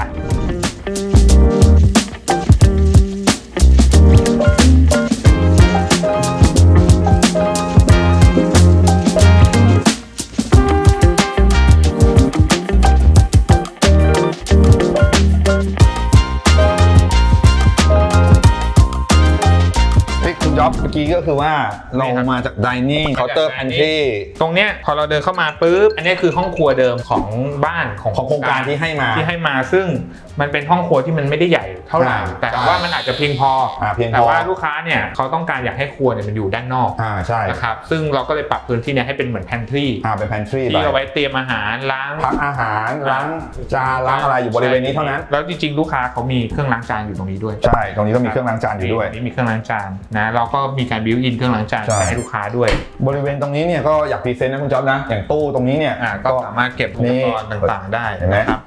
[SPEAKER 2] กี้ก็คือว่าเรามาจาก dining counter pantry
[SPEAKER 1] ตรงเนี้ยพอเราเดินเข้ามาปุ๊บ อันเนี้ยคือห้องครัวเดิมของบ้านของ
[SPEAKER 2] ของโครงการที่ให้มา
[SPEAKER 1] ที่ให้มาซึ่งมันเป็นห้องครัวที่มันไม่ได้ใหญ่เท่าไหร่
[SPEAKER 2] อ่า
[SPEAKER 1] แต่ว่ามันอาจจะเพียงพออา
[SPEAKER 2] เพียงพอ
[SPEAKER 1] แต่ว่าลูกค้าเนี่ยเขาต้องการอยากให้ครัวเนี่ยมันอยู่ด้านนอก
[SPEAKER 2] อ่าใช่
[SPEAKER 1] นะครับซึ่งเราก็เลยปรับพื้นที่เนี่ยให้เป็นเหมือนแพนทรี
[SPEAKER 2] อ่าเป็น pantry
[SPEAKER 1] ที่เอาไว้เตรียมอาหารล้าง
[SPEAKER 2] พักอาหารล้างจานล้างอะไรอยู่บริเวณนี้เท่านั้น
[SPEAKER 1] แล้วจริงๆ ลูกค้าเขามีเครื่องล้างจานอยู่ตรงนี้ด้วย
[SPEAKER 2] ใช่ ตรงนี้ก็มีเครื่องล้างจานอยู่ด้วย
[SPEAKER 1] นี่มีเครื่องล้างจานนะเราก็มีการบิวอินเครื่องล้างจาน
[SPEAKER 2] ใช่
[SPEAKER 1] ไปให้ลูกค้าด้วย
[SPEAKER 2] บริเวณตรงนี้เนี่ยก็อยากพรีเซนต์นะคุณจ๊อบนะ อย่างตู้ตรงนี้เนี่ย
[SPEAKER 1] อ่าก็สามารถเก็บอุปกรณ์ต่างๆ ได้
[SPEAKER 2] เห็นไหม
[SPEAKER 1] นะครับ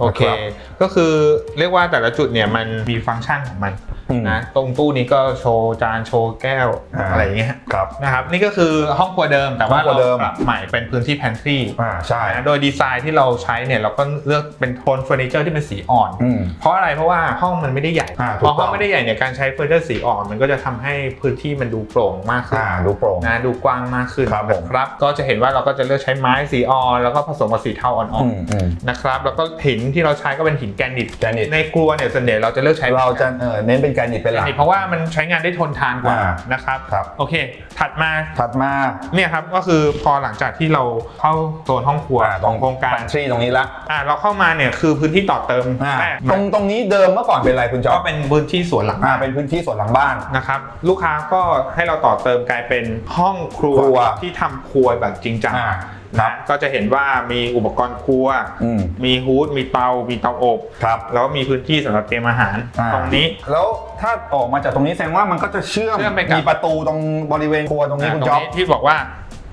[SPEAKER 1] โอเค
[SPEAKER 2] นะครับ
[SPEAKER 1] ก็คือเรียกว่าแต่ละจุดเนี่ยมันมีฟังก์ชันของมัน
[SPEAKER 2] อืม
[SPEAKER 1] นะตรงตู้นี้ก็โชว์จานโชว์แก้ว
[SPEAKER 2] อ่า
[SPEAKER 1] อะไรอย่างเงี้ย
[SPEAKER 2] ครับ
[SPEAKER 1] นะครับนี่ก็คือห้องครัวเดิมแต่ว่า
[SPEAKER 2] ห้องครัวเดิม
[SPEAKER 1] ปรับใหม่เป็นพื้นที่แพนทรี
[SPEAKER 2] อ่าใช่
[SPEAKER 1] นะโดยดีไซน์ที่เราใช้เนี่ยเราก็เลือกเป็นโทนเฟอร์นิเจอร์ที่เป็นสีอ่อน
[SPEAKER 2] อืม
[SPEAKER 1] เพราะอะไรเพราะว่าห้องมันไม่ได้ใหญ่
[SPEAKER 2] อ่าถู
[SPEAKER 1] พ
[SPEAKER 2] ก
[SPEAKER 1] อ
[SPEAKER 2] ต้อง
[SPEAKER 1] ห้องไม่ได้ใหญ่เนี่ยการใช้เฟอร์นิเจอร์สีอ่อน มันก็จะทำให้พื้นที่มันดูโปร่งมากขึ้น
[SPEAKER 2] อ่าดูโปร่ง
[SPEAKER 1] นะดูกว้างมากขึ้น
[SPEAKER 2] ครับผม
[SPEAKER 1] นะครับก็จะเห็นว่าเราก็จะเลือกใช้ไม้สีอ่อนแล้วก็ผสมกับสีเทาอ่อ
[SPEAKER 2] อื
[SPEAKER 1] น
[SPEAKER 2] มอืม
[SPEAKER 1] ๆนะครับแล้วก็หินที่เราใช้ก็เป็นหินแกรนิต
[SPEAKER 2] แกรนิต
[SPEAKER 1] ในครัวเนี่ยส่วนใหญ่เราจะเลือกใช้
[SPEAKER 2] เราจะเออเน้นเป็นแกรนิตเป็น
[SPEAKER 1] แก
[SPEAKER 2] ห
[SPEAKER 1] ร
[SPEAKER 2] ลัก
[SPEAKER 1] นิตเพราะว่ามันใช้งานได้ทนทานกว่า
[SPEAKER 2] อ่า
[SPEAKER 1] นะครับ
[SPEAKER 2] ครับ
[SPEAKER 1] โอเค ถัดมา
[SPEAKER 2] ถัดมา
[SPEAKER 1] เนี่ยครับก็คือพอหลังจากที่เราเข้าโซนห้องครัว
[SPEAKER 2] อ่า
[SPEAKER 1] ของโครงการ
[SPEAKER 2] pantry ตรงนี้ละ
[SPEAKER 1] อ่าเราเข้ามาเนี่ยคือพื้นที่ต่อเติม
[SPEAKER 2] อ่า
[SPEAKER 1] แรก
[SPEAKER 2] ตรงตรงนี้เดิมเมื่อก่อนเป็นอะไรคุณจ๊อ
[SPEAKER 1] ก็
[SPEAKER 2] บ
[SPEAKER 1] เป็นพื้นที่สวนหลัง
[SPEAKER 2] อ่าเป็นพื้นที่ส่วนหลังบ้าน
[SPEAKER 1] นะครับลูกค้าก็ให้เราต่อเติมกลายเป็นห้องครัว
[SPEAKER 2] ครัว
[SPEAKER 1] ที่ทำครัวแบบจริงจัง
[SPEAKER 2] อ่า ครับ
[SPEAKER 1] นะก็จะเห็นว่ามีอุปกรณ์ครัว
[SPEAKER 2] อืม
[SPEAKER 1] มีฮูดมีเตา มีเตาอบ
[SPEAKER 2] ครับ
[SPEAKER 1] แล้วก็มีพื้นที่สำหรับเตรียมอาหาร
[SPEAKER 2] อ่า
[SPEAKER 1] ตรงนี้
[SPEAKER 2] แล้วถ้าออกมาจากตรงนี้แสดงว่ามันก็จะเชื่อม
[SPEAKER 1] เชื่อมไปกับ
[SPEAKER 2] มีประตูตรงบริเวณครัวตรงนี้
[SPEAKER 1] อ่า
[SPEAKER 2] คุณ
[SPEAKER 1] ตรง
[SPEAKER 2] จ๊อบ
[SPEAKER 1] นี้ที่บอกว่า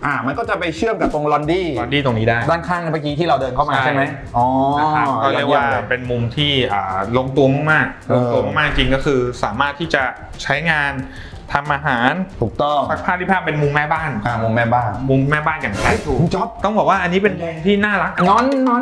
[SPEAKER 2] อ่า มันก็จะไปเชื่อมกับตรงลอนดี้
[SPEAKER 1] บอดี้ตรงนี้ได้
[SPEAKER 2] ด้านข้างเมื่อกี้ที่เราเดินเข้ามา
[SPEAKER 1] ใช่
[SPEAKER 2] ใช่ไหมอ๋อ
[SPEAKER 1] นะครับก็เรียกว่า
[SPEAKER 2] อด
[SPEAKER 1] เป็นมุมที่อ่าลงตัวมากๆ
[SPEAKER 2] เอ
[SPEAKER 1] ล
[SPEAKER 2] อ
[SPEAKER 1] งตัวมากๆจริงก็คือสามารถที่จะใช้งาน ทำอาหาร
[SPEAKER 2] ถูกต้อง
[SPEAKER 1] ซักผ้าที่ผ้าเป็นมุมแม่บ้าน
[SPEAKER 2] อ่ามุมแม่บ้าน
[SPEAKER 1] มุมแม่บ้านอย่างแท้ถูก
[SPEAKER 2] คุณจ๊อบ
[SPEAKER 1] ต้องบอกว่าอันนี้เป็นมุมที่น่ารัก
[SPEAKER 2] นอนนอน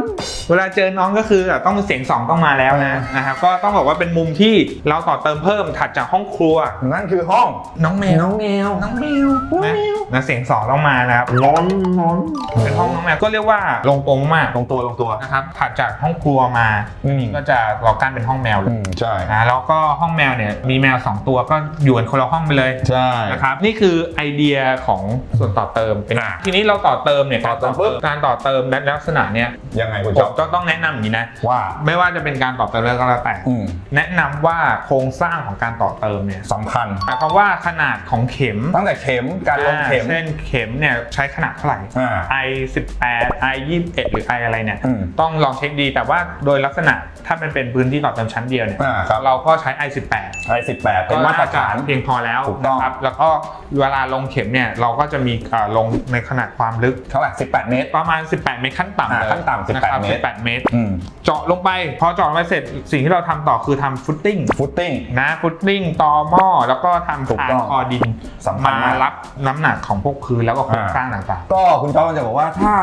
[SPEAKER 1] เวลาเจอน้องก็คือต้องเสียงสองต้องมาแล้วนะนะครับก็ต้องบอกว่าเป็นมุมที่เราต่อเติมเพิ่มถัดจากห้องครัว
[SPEAKER 2] นั่นคือห้อง
[SPEAKER 1] น้องแมว
[SPEAKER 2] น้องแมว
[SPEAKER 1] น้องแมวนะนะเสียงสองต้องมานะครับ
[SPEAKER 2] นอนนอน
[SPEAKER 1] เป็นห้องน้องแมวก็เรียกว่าลงตรงมาก
[SPEAKER 2] ลงตัวลงตัว
[SPEAKER 1] นะครับถัดจากห้องครัวมา
[SPEAKER 2] อืม
[SPEAKER 1] ก็จะเรากั้นเป็นห้องแมวเล
[SPEAKER 2] อื
[SPEAKER 1] ย
[SPEAKER 2] มใช่
[SPEAKER 1] นะแล้วก็ห้องแมวเนี่ยมีแมว 2 ตัวก็อยู่กันคนละห้องไปเลย
[SPEAKER 2] ใช่
[SPEAKER 1] นะครับนี่คือไอเดียของส่วนต่อเติมเป็น
[SPEAKER 2] อ่า
[SPEAKER 1] ทีนี้เราต่อเติมเนี่ย
[SPEAKER 2] ต่อเติมปุ๊บ
[SPEAKER 1] การต่อเติมในลักษณะเนี่ย
[SPEAKER 2] ยังไงคุณ
[SPEAKER 1] ผ
[SPEAKER 2] จ๊อ
[SPEAKER 1] ม
[SPEAKER 2] บ
[SPEAKER 1] ก็ต้องแนะนำอย่างนี้นะ
[SPEAKER 2] ว่า
[SPEAKER 1] ไม่ว่าจะเป็นการต่อเติมแล้วก็แล้วแต่
[SPEAKER 2] อืม
[SPEAKER 1] แนะนำว่าโครงสร้างของการต่อเติมเนี่ย
[SPEAKER 2] สำคัญ
[SPEAKER 1] หมายความว่าขนาดของเข็ม
[SPEAKER 2] ตั้งแต่เข็มการลงเข็ม
[SPEAKER 1] อ่าเช่นเข็มเนี่ยใช้ขนาดเท่าไหร่
[SPEAKER 2] อ่า
[SPEAKER 1] i 18 i 21หรือ i อะไรเนี่ย
[SPEAKER 2] อืม
[SPEAKER 1] ต้องลองเช็คดีแต่ว่าโดยลักษณะถ้ามันเป็นพื้นที่ต่อเติมชั้นเดียวเนี่ย
[SPEAKER 2] อ่าครับ
[SPEAKER 1] เราก็ใช้ i 18
[SPEAKER 2] ไอสิบแปดเป็นมาตรฐาน
[SPEAKER 1] เพียงพอแล้ว
[SPEAKER 2] ถูกต้อง
[SPEAKER 1] นะครับแล้วก็เวลาลงเข็มเนี่ยเราก็จะมีอ่าลงในขนาดความลึก
[SPEAKER 2] เท่าไหร่สิบแปดเมตร
[SPEAKER 1] ประมาณ 18 เมตรขั้นต่ำ
[SPEAKER 2] อ่า
[SPEAKER 1] เลย
[SPEAKER 2] ขั้นต่ำ18
[SPEAKER 1] นะครับ
[SPEAKER 2] เมตร
[SPEAKER 1] 18 เมตร
[SPEAKER 2] อืม
[SPEAKER 1] เจาะลงไปพอเจาะลงไปเสร็จสิ่งที่เราทำต่อคือทำฟุตติ้ง
[SPEAKER 2] ฟุตติ้ง
[SPEAKER 1] นะฟุตติ้งต่อหม้อแล้วก็ทำ
[SPEAKER 2] ถูก
[SPEAKER 1] คาน
[SPEAKER 2] ต้อง
[SPEAKER 1] คอดิน
[SPEAKER 2] สำคัญ
[SPEAKER 1] มามา
[SPEAKER 2] ก
[SPEAKER 1] รับน้ำหนักของพวกพื้นแล้วก็โครงสร้างต่าง
[SPEAKER 2] ก็คุณจ๊อบจะบอกว่าถ้า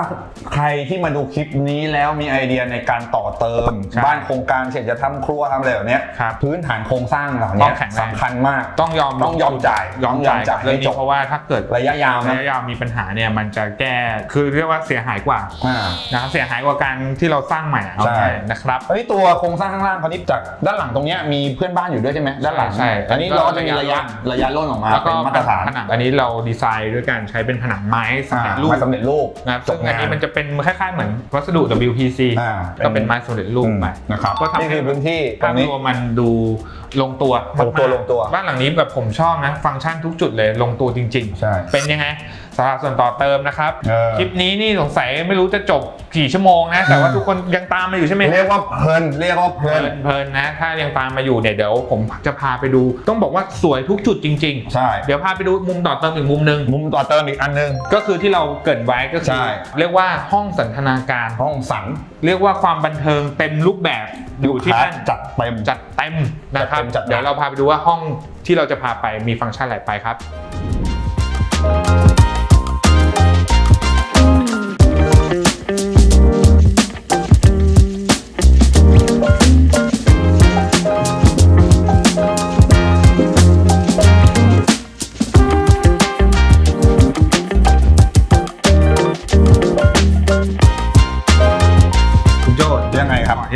[SPEAKER 2] ใครที่มาดูคลิปนี้แล้วมีไอเดียในการต่อเติม
[SPEAKER 1] ใช่
[SPEAKER 2] บ้านโครงการเช่นจะทำครัวทำอะไรแบบเนี้ย
[SPEAKER 1] ครับ
[SPEAKER 2] พื้นฐานโครงสร้างเหล่า
[SPEAKER 1] ต้
[SPEAKER 2] นี้
[SPEAKER 1] องแข็งแรง
[SPEAKER 2] สำคัญมาก
[SPEAKER 1] ๆต้องยอม
[SPEAKER 2] ต้องยอมจ่าย
[SPEAKER 1] ยอมจ่าย
[SPEAKER 2] ต้องยอมจ่าย
[SPEAKER 1] เรื่อง
[SPEAKER 2] ให้จ
[SPEAKER 1] นี้
[SPEAKER 2] บ
[SPEAKER 1] เพราะว่าถ้าเกิด
[SPEAKER 2] ระยะยาว
[SPEAKER 1] ระ
[SPEAKER 2] นะ
[SPEAKER 1] ยะยาวมีปัญหาเนี่ยมันจะแก้คือเรียกว่าเสียหายกว่า
[SPEAKER 2] อ่า
[SPEAKER 1] นะครับเสียหายกว่าการที่เราสร้างใหม่เอา
[SPEAKER 2] ใช่
[SPEAKER 1] ง่ายนะครับ
[SPEAKER 2] เฮ้ยตัวโครงสร้างข้างล่างเขานี่จากด้านหลังตรงเนี้ยมีเพื่อนบ้านอยู่ด้วยใช่ไหมด้านหลัง
[SPEAKER 1] ใช่
[SPEAKER 2] อันนี้
[SPEAKER 1] ก็
[SPEAKER 2] เราก็จะมีระยะ
[SPEAKER 1] ระยะร่น
[SPEAKER 2] ระยะร่นออกมา
[SPEAKER 1] แล้วก็
[SPEAKER 2] เป็นมาตรฐาน
[SPEAKER 1] ผนังอันนี้เราดีไซน์ด้วยการใช้เป็นผนังไม้สำ
[SPEAKER 2] อ่า
[SPEAKER 1] เร็จรูป
[SPEAKER 2] ไม้สำเร็จรูป
[SPEAKER 1] นะครับ
[SPEAKER 2] จ
[SPEAKER 1] ซึ่
[SPEAKER 2] บ
[SPEAKER 1] งอัน
[SPEAKER 2] งา
[SPEAKER 1] นี้
[SPEAKER 2] น
[SPEAKER 1] มันจะเป็นคล้ายๆเหมือนวัสดุ WPC
[SPEAKER 2] อ่า
[SPEAKER 1] ก็เป็นไม้สำเร็จรูปไป
[SPEAKER 2] นะครับ
[SPEAKER 1] ก็ทำ
[SPEAKER 2] นี่
[SPEAKER 1] ให้
[SPEAKER 2] คือพื้นที่ตร
[SPEAKER 1] ภาพ
[SPEAKER 2] งนี้
[SPEAKER 1] รวมมันดู ลงตัว
[SPEAKER 2] ลงตัว
[SPEAKER 1] มากๆ
[SPEAKER 2] ลงตัว
[SPEAKER 1] บ้านหลังนี้แบบผมชอบนะ ฟังก์ชันทุกจุดเลยลงตัวจริง
[SPEAKER 2] ใช่
[SPEAKER 1] เป็นยังไง สำหรับส่วนต่อเติมนะครับ
[SPEAKER 2] เออ
[SPEAKER 1] คลิปนี้นี่สงสัยไม่รู้จะจบกี่ชั่วโมงนะ แต่ว่าทุกคนยังตามมาอยู่ใช่ไหม
[SPEAKER 2] เรียกว่าเพลินเรียกว่าเพ
[SPEAKER 1] เพ
[SPEAKER 2] ลิ
[SPEAKER 1] ลิ
[SPEAKER 2] น
[SPEAKER 1] นเพลินนะ ถ้ายังตามมาอยู่เนี่ยเดี๋ยวผมจะพาไปดู ต้องบอกว่าสวยทุกจุดจริง
[SPEAKER 2] ใช่
[SPEAKER 1] ๆ เดี๋ยวพาไปดูมุมต่อเติมอีกมุมหนึ่ง
[SPEAKER 2] มุมต่อเติมอีกอันหนึง
[SPEAKER 1] ก็คือที่เราเกริดไว้ก็คื
[SPEAKER 2] ใช่
[SPEAKER 1] เรียกว่าห้องสันทนาการ
[SPEAKER 2] ห้องสัน
[SPEAKER 1] เรียกว่าความบันเทิงเต็มรูปแบบอยู่ที่นั่น
[SPEAKER 2] จัดเต็ม
[SPEAKER 1] จัดเต็มนะครับ
[SPEAKER 2] จัดเต็มจัดหนัก
[SPEAKER 1] เดี๋ยวเราพาไปดูว่าห้องที่เราจะพาไปมีฟังก์ชันอะไรไปครับ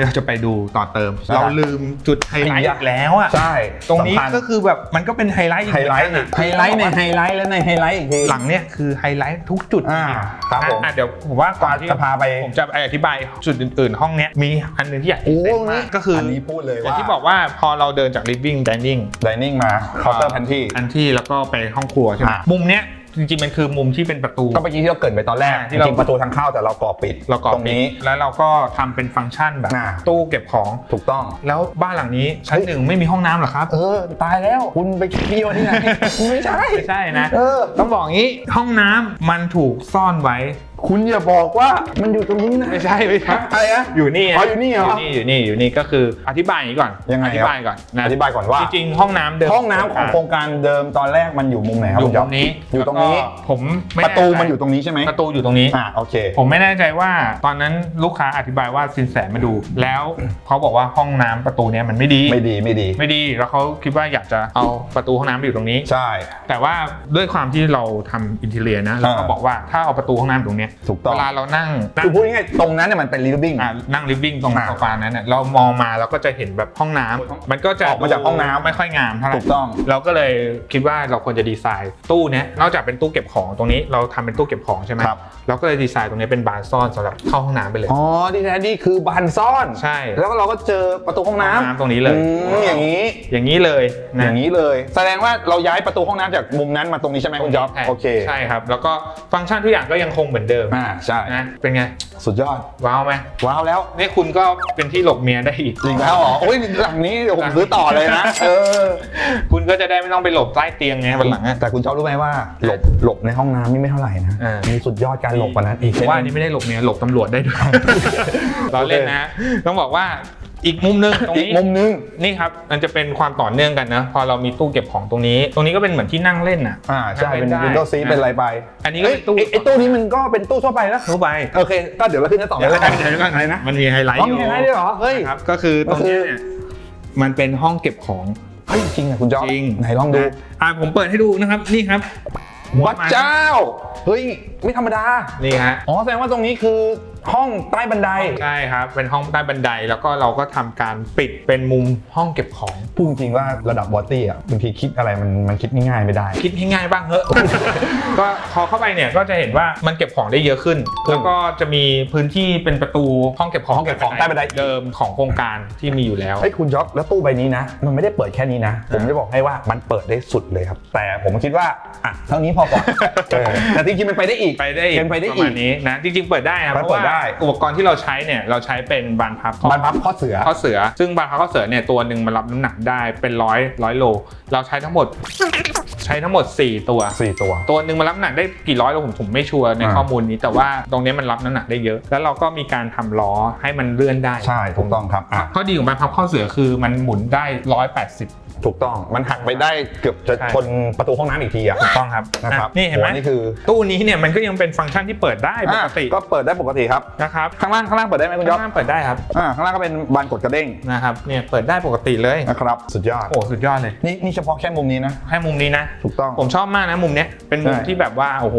[SPEAKER 1] ที่เราจะไปดูต่อเติม
[SPEAKER 2] ครับ
[SPEAKER 1] เราลืมจุดไฮไลท์
[SPEAKER 2] ไอ้ยะ
[SPEAKER 1] อีกแล้วอะ
[SPEAKER 2] ใช่
[SPEAKER 1] ตรงนี้
[SPEAKER 2] สำคัญ
[SPEAKER 1] ก็คือแบบมันก็เป็นไฮไลท์อีก
[SPEAKER 2] ไฮไลท์
[SPEAKER 1] เหมือนกันอะ
[SPEAKER 2] ไฮไลท์ในไฮไลท์และในไฮไลท์อีกที
[SPEAKER 1] หลังเนี่ยคือไฮไลท์ทุกจุด
[SPEAKER 2] อ่า
[SPEAKER 1] จงๆ
[SPEAKER 2] ครับผม
[SPEAKER 1] อะเดี๋ยวผมว่าก่อนที่
[SPEAKER 2] จะพาไป
[SPEAKER 1] ผมจะไปอธิบายจุดอื่น ๆ ห้องเนี้ยมีอันหนึงที่อยาก
[SPEAKER 2] โอ้
[SPEAKER 1] เห็นมากก็คือ
[SPEAKER 2] อั
[SPEAKER 1] อน
[SPEAKER 2] นี้พูดเลย
[SPEAKER 1] อย่าง
[SPEAKER 2] ว่า
[SPEAKER 1] ที่บอกว่าพอเราเดินจาก living dining
[SPEAKER 2] ดิเนิ่งมาเคาน์เตอร์แพนที่
[SPEAKER 1] อันที่แล้วก็ไปห้องครัวใช่ไหม
[SPEAKER 2] อะ
[SPEAKER 1] มุมเนี้ย จริงๆมันคือมุมที่เป็นประตู
[SPEAKER 2] ก็เมื่อกี้ที่เราเกริดไปตอนแรก
[SPEAKER 1] ที่
[SPEAKER 2] จ
[SPEAKER 1] เรา
[SPEAKER 2] ริงๆประตูทางเข้าแต่เราก่อปิด
[SPEAKER 1] เราก่อ
[SPEAKER 2] ตรงนี้
[SPEAKER 1] ปิดแล้วเราก็ทำเป็นฟังก์ชันแบบ
[SPEAKER 2] อ่า
[SPEAKER 1] ตู้เก็บของ
[SPEAKER 2] ถูกต้อง
[SPEAKER 1] แล้วบ้านหลังนี้ชั้นหนึ่งไม่มีห้องน้ำเหรอครับ
[SPEAKER 2] เออ ตายแล้วคุณไปเที่ยวที่ไหน ไม่ใช่
[SPEAKER 1] ไม่ใช่นะ
[SPEAKER 2] เออ
[SPEAKER 1] ต้องบอกงี้ห้องน้ำมันถูกซ่อนไว้
[SPEAKER 2] คุณอย่าบอกว่ามันอยู่ตรงนี้นะ
[SPEAKER 1] ไม่ใช่ไม่ใช่
[SPEAKER 2] อะไรนะ
[SPEAKER 1] อยู่นี่
[SPEAKER 2] อ๋ออยู่นี่เหรอ
[SPEAKER 1] อยู่นี่อยู่นี่อยู่นี่ก็คืออธิบายอย่างนี้ก่อน
[SPEAKER 2] ยังไง
[SPEAKER 1] อธิบายก่อนนะ
[SPEAKER 2] อธิบายก่อนว่า
[SPEAKER 1] จริงๆห้องน้ำเดิม
[SPEAKER 2] ห้องน้ำของโครงการเดิมตอนแรกมันอยู่มุมไหนครับ
[SPEAKER 1] อยู่
[SPEAKER 2] คุณ
[SPEAKER 1] ต
[SPEAKER 2] จ๊
[SPEAKER 1] ร
[SPEAKER 2] บ
[SPEAKER 1] งนี้
[SPEAKER 2] อยู่ตรงนี้
[SPEAKER 1] แล้วก็ผมไม่
[SPEAKER 2] ประตู
[SPEAKER 1] แใจ
[SPEAKER 2] มันอยู่ตรงนี้ใช่ไหม
[SPEAKER 1] ประตูอยู่ตรงนี้
[SPEAKER 2] อ่าโอเค
[SPEAKER 1] ผมไม่แน่ใจว่าตอนนั้นลูกค้าอธิบายว่าสินแสมาดู แล้วเขาบอกว่าห้องน้ำประตูเนี้ยมันไม่ดี
[SPEAKER 2] ไม่ดีไม่ดี
[SPEAKER 1] ไม่ดีแล้วเขาคิดว่าอยากจะเอาประตูห้องน้ำไปอยู่ตรงนี้
[SPEAKER 2] ใช่
[SPEAKER 1] แต่ว่าด้วยความที่เราทำอินเทเลียนะเราก็
[SPEAKER 2] อ่า
[SPEAKER 1] บอกว่าถ้าเอาประตูห้องน้ำตรงเนี้ย
[SPEAKER 2] ถูกต้อง
[SPEAKER 1] เวลาเรานั่งนั่ง
[SPEAKER 2] คือพูดง่ายๆตรงนั้นเนี่ยมันเป็น living
[SPEAKER 1] อ่านั่งลิฟวิ่งตรง
[SPEAKER 2] อ่า
[SPEAKER 1] โซฟานั้นเน่ยเรามองมาเราก็จะเห็นแบบห้องน้ำมันก็จะ
[SPEAKER 2] ออกมาจากห้องน้ำ
[SPEAKER 1] ไม่ค่อยงามเท่าไหร่
[SPEAKER 2] ถูกต้อง
[SPEAKER 1] เราก็เลยคิดว่าเราควรจะดีไซน์ตู้เนี้ยนอกจากเป็นตู้เก็บของตรงนี้เราทำเป็นตู้เก็บของใช่ไหม
[SPEAKER 2] ครับ
[SPEAKER 1] เราก็เลยดีไซน์ตรงนี้เป็นบานซ่อนสำหรับเข้าห้องน้ำไปเลย
[SPEAKER 2] อ๋อที่แท้นี่คือบานซ่อน
[SPEAKER 1] ใช่
[SPEAKER 2] แล้วก็เราก็เจอประตูห้องน้
[SPEAKER 1] ห้องน้ำตรงนี้เลย
[SPEAKER 2] อืมอย่างนี้
[SPEAKER 1] อย่างนี้เลย
[SPEAKER 2] อ
[SPEAKER 1] นะ
[SPEAKER 2] ย่างนี้เลย แสดงว่าเราย้ายประตูห้องน้ำจากมุมนั้นมาตรงนี้ใช่ไหมคุณจ๊อบ
[SPEAKER 1] ใช่
[SPEAKER 2] โอเค
[SPEAKER 1] ใช่ครับ แล้วก็ฟังก์ชันทุกอย่างก็ยังคงเหมือนเดิม
[SPEAKER 2] อ่าใช่
[SPEAKER 1] นะเป็นไง
[SPEAKER 2] สุดยอด
[SPEAKER 1] ว้าวไหม
[SPEAKER 2] ว้าวแล้ว
[SPEAKER 1] นี่คุณก็เป็นที่หลบเมียได้อีก
[SPEAKER 2] จริงแล้วเหรอโอ้ยหลังนี้เดี๋ยวผมซื้อต่อเลยนะเออ
[SPEAKER 1] คุณก็จะได้ไม่ต้องไปหลบใต้เตียงไงวันหลังอะ
[SPEAKER 2] แต่คุณจ๊อบรู้ไหมว่าหลบหลบในห้องน้ำนี่ไม่เท่าไหร่นะ
[SPEAKER 1] อ่ามี
[SPEAKER 2] มีสุดยอดการหลบกว่านั้นอีก
[SPEAKER 1] ผมว่าอันนี้ไม่ได้หลบเมียหลบตำรวจได้ด้วยเราเล่นนะ ต้องบอกว่า อีกมุมหนึงตรง
[SPEAKER 2] อีก
[SPEAKER 1] นี้
[SPEAKER 2] มุมนึง
[SPEAKER 1] นี่ครับ มันจะเป็นความต่อเนื่องกันนะ พอเรามีตู้เก็บของตรงนี้ ตรงนี้ก็เป็นเหมือนที่นั่งเล่นอะ
[SPEAKER 2] อ่าใช่เป็น
[SPEAKER 1] ได้
[SPEAKER 2] Windows Seat เป็นอะไรไป
[SPEAKER 1] อันนี้ก็เป็นตู้
[SPEAKER 2] อ้ยไอ้ไอ้ตู้นี้มันก็เป็นตู้ทั่วไปนะ
[SPEAKER 1] ทั่วไป
[SPEAKER 2] โอเคก็เดี๋ยวเราขึ้นหน้าต่อ
[SPEAKER 1] เดี๋ยว
[SPEAKER 2] แล้วกัน
[SPEAKER 1] เดี๋ยวก่อน
[SPEAKER 2] อะไรนะ
[SPEAKER 1] มันมีไฮไลท์
[SPEAKER 2] อ๋อ
[SPEAKER 1] อยู่
[SPEAKER 2] มีไฮไลท์ด้วยเหรอเฮ้ย
[SPEAKER 1] ครับ ก็คือตรงนี้เนี่ยมันเป็นห้องเก็บของ
[SPEAKER 2] เฮ้ยจริงอะคุณจ๊อบ
[SPEAKER 1] จริง
[SPEAKER 2] ไหนลองดู
[SPEAKER 1] นะอ่าผมเปิดให้ดูนะครับ นี่ครับ
[SPEAKER 2] วัดเจ้า เฮ้ย ไม่ธรรมดา
[SPEAKER 1] นี่ฮะ
[SPEAKER 2] อ๋อแสดงว่าตรงนี้คือ ห้องใต้บันได
[SPEAKER 1] ใช่ครับ เป็นห้องใต้บันไดแล้วก็เราก็ทำการปิดเป็นมุมห้องเก็บของ
[SPEAKER 2] พูดจริงว่าระดับบอตตี้อะบางทีคิดอะไรมันมันคิดง่ายๆไม่ได้
[SPEAKER 1] คิดง่ายๆบ้างเถอะ ก็พอเข้าไปเนี่ยก็จะเห็นว่ามันเก็บของได้เยอะขึ้น แล้วก็จะมีพื้นที่เป็นประตูห้องเก็บของ
[SPEAKER 2] ห้องเก็บของใต้บันได
[SPEAKER 1] เดิมของโครงการที่มีอยู่แล้ว
[SPEAKER 2] เฮ้ยคุณจ๊อบแล้วตู้ใบนี้นะ มันไม่ได้เปิดแค่นี้นะ ผมจะบอกให้ว่ามันเปิดได้สุดเลยครับ แต่ผมคิดว่าอะเท่านี้พอก่อนเออแต่จริงๆมันไปได้อีก
[SPEAKER 1] ไปได้อีก
[SPEAKER 2] เป็นไปได้
[SPEAKER 1] ประ
[SPEAKER 2] อี
[SPEAKER 1] มากณนี้นะจริงๆเปิดได้ครับ
[SPEAKER 2] มัน
[SPEAKER 1] เพราะ
[SPEAKER 2] เปิด
[SPEAKER 1] ว่า
[SPEAKER 2] ได้
[SPEAKER 1] อุปกรณ์ที่เราใช้เนี่ยเราใช้เป็นบานพับ
[SPEAKER 2] บานพับข้อเสือ
[SPEAKER 1] ข้อเสือ ซึ่งบานพับข้อเสือเนี่ยตัวหนึ่งมันรับน้ำหนักได้เป็นร้อยร้อยโล เราใช้ทั้งหมดใช้ทั้งหมด 4 ตัว
[SPEAKER 2] สี่ตัว
[SPEAKER 1] ตัวหนึ่งมันรับน้ำหนักได้กี่ร้อยโลผมผมไม่ชัวร์ใน
[SPEAKER 2] อ่า
[SPEAKER 1] ข้อมูลนี้ แต่ว่าตรงนี้มันรับน้ำหนักได้เยอะ แล้วเราก็มีการทำล้อให้มันเลื่อนได้
[SPEAKER 2] ใช่ถูกต้องครับอะ
[SPEAKER 1] ข้อดีของบานพับข้อเสือคือมันหมุนได้ 180
[SPEAKER 2] ถูกต้องมันหักไปได้เกือบจะ
[SPEAKER 1] ใช่
[SPEAKER 2] ชนประตูห้องน้ำอีกทีอะ
[SPEAKER 1] ถูกต้องครับ
[SPEAKER 2] นะครับ
[SPEAKER 1] อะนี่เห็นไหม
[SPEAKER 2] โอ้นี่คือ
[SPEAKER 1] ตู้นี้เนี่ยมันก็ยังเป็นฟังก์ชันที่เปิดได้ปกติ
[SPEAKER 2] อะก็เปิดได้ปกติครับ
[SPEAKER 1] นะครับ
[SPEAKER 2] ข้างล่างข้างล่างเปิดได้ไหมคุณจ๊อบ
[SPEAKER 1] ข้างล่างเปิดได้ครับ
[SPEAKER 2] อ่าข้างล่างก็เป็นบานกดกระเด้ง
[SPEAKER 1] นะครับเนี่ยเปิดได้ปกติเลย
[SPEAKER 2] นะครับ สุดยอด
[SPEAKER 1] โอ้สุดยอดเลย
[SPEAKER 2] นี่นี่เฉพาะแค่มุมนี้นะ
[SPEAKER 1] ให้มุมนี้นะ
[SPEAKER 2] ถูกต้อง
[SPEAKER 1] ผมชอบมากนะมุมเนี้ยเป็นมุม
[SPEAKER 2] ใช่
[SPEAKER 1] ที่แบบว่าโอ้โห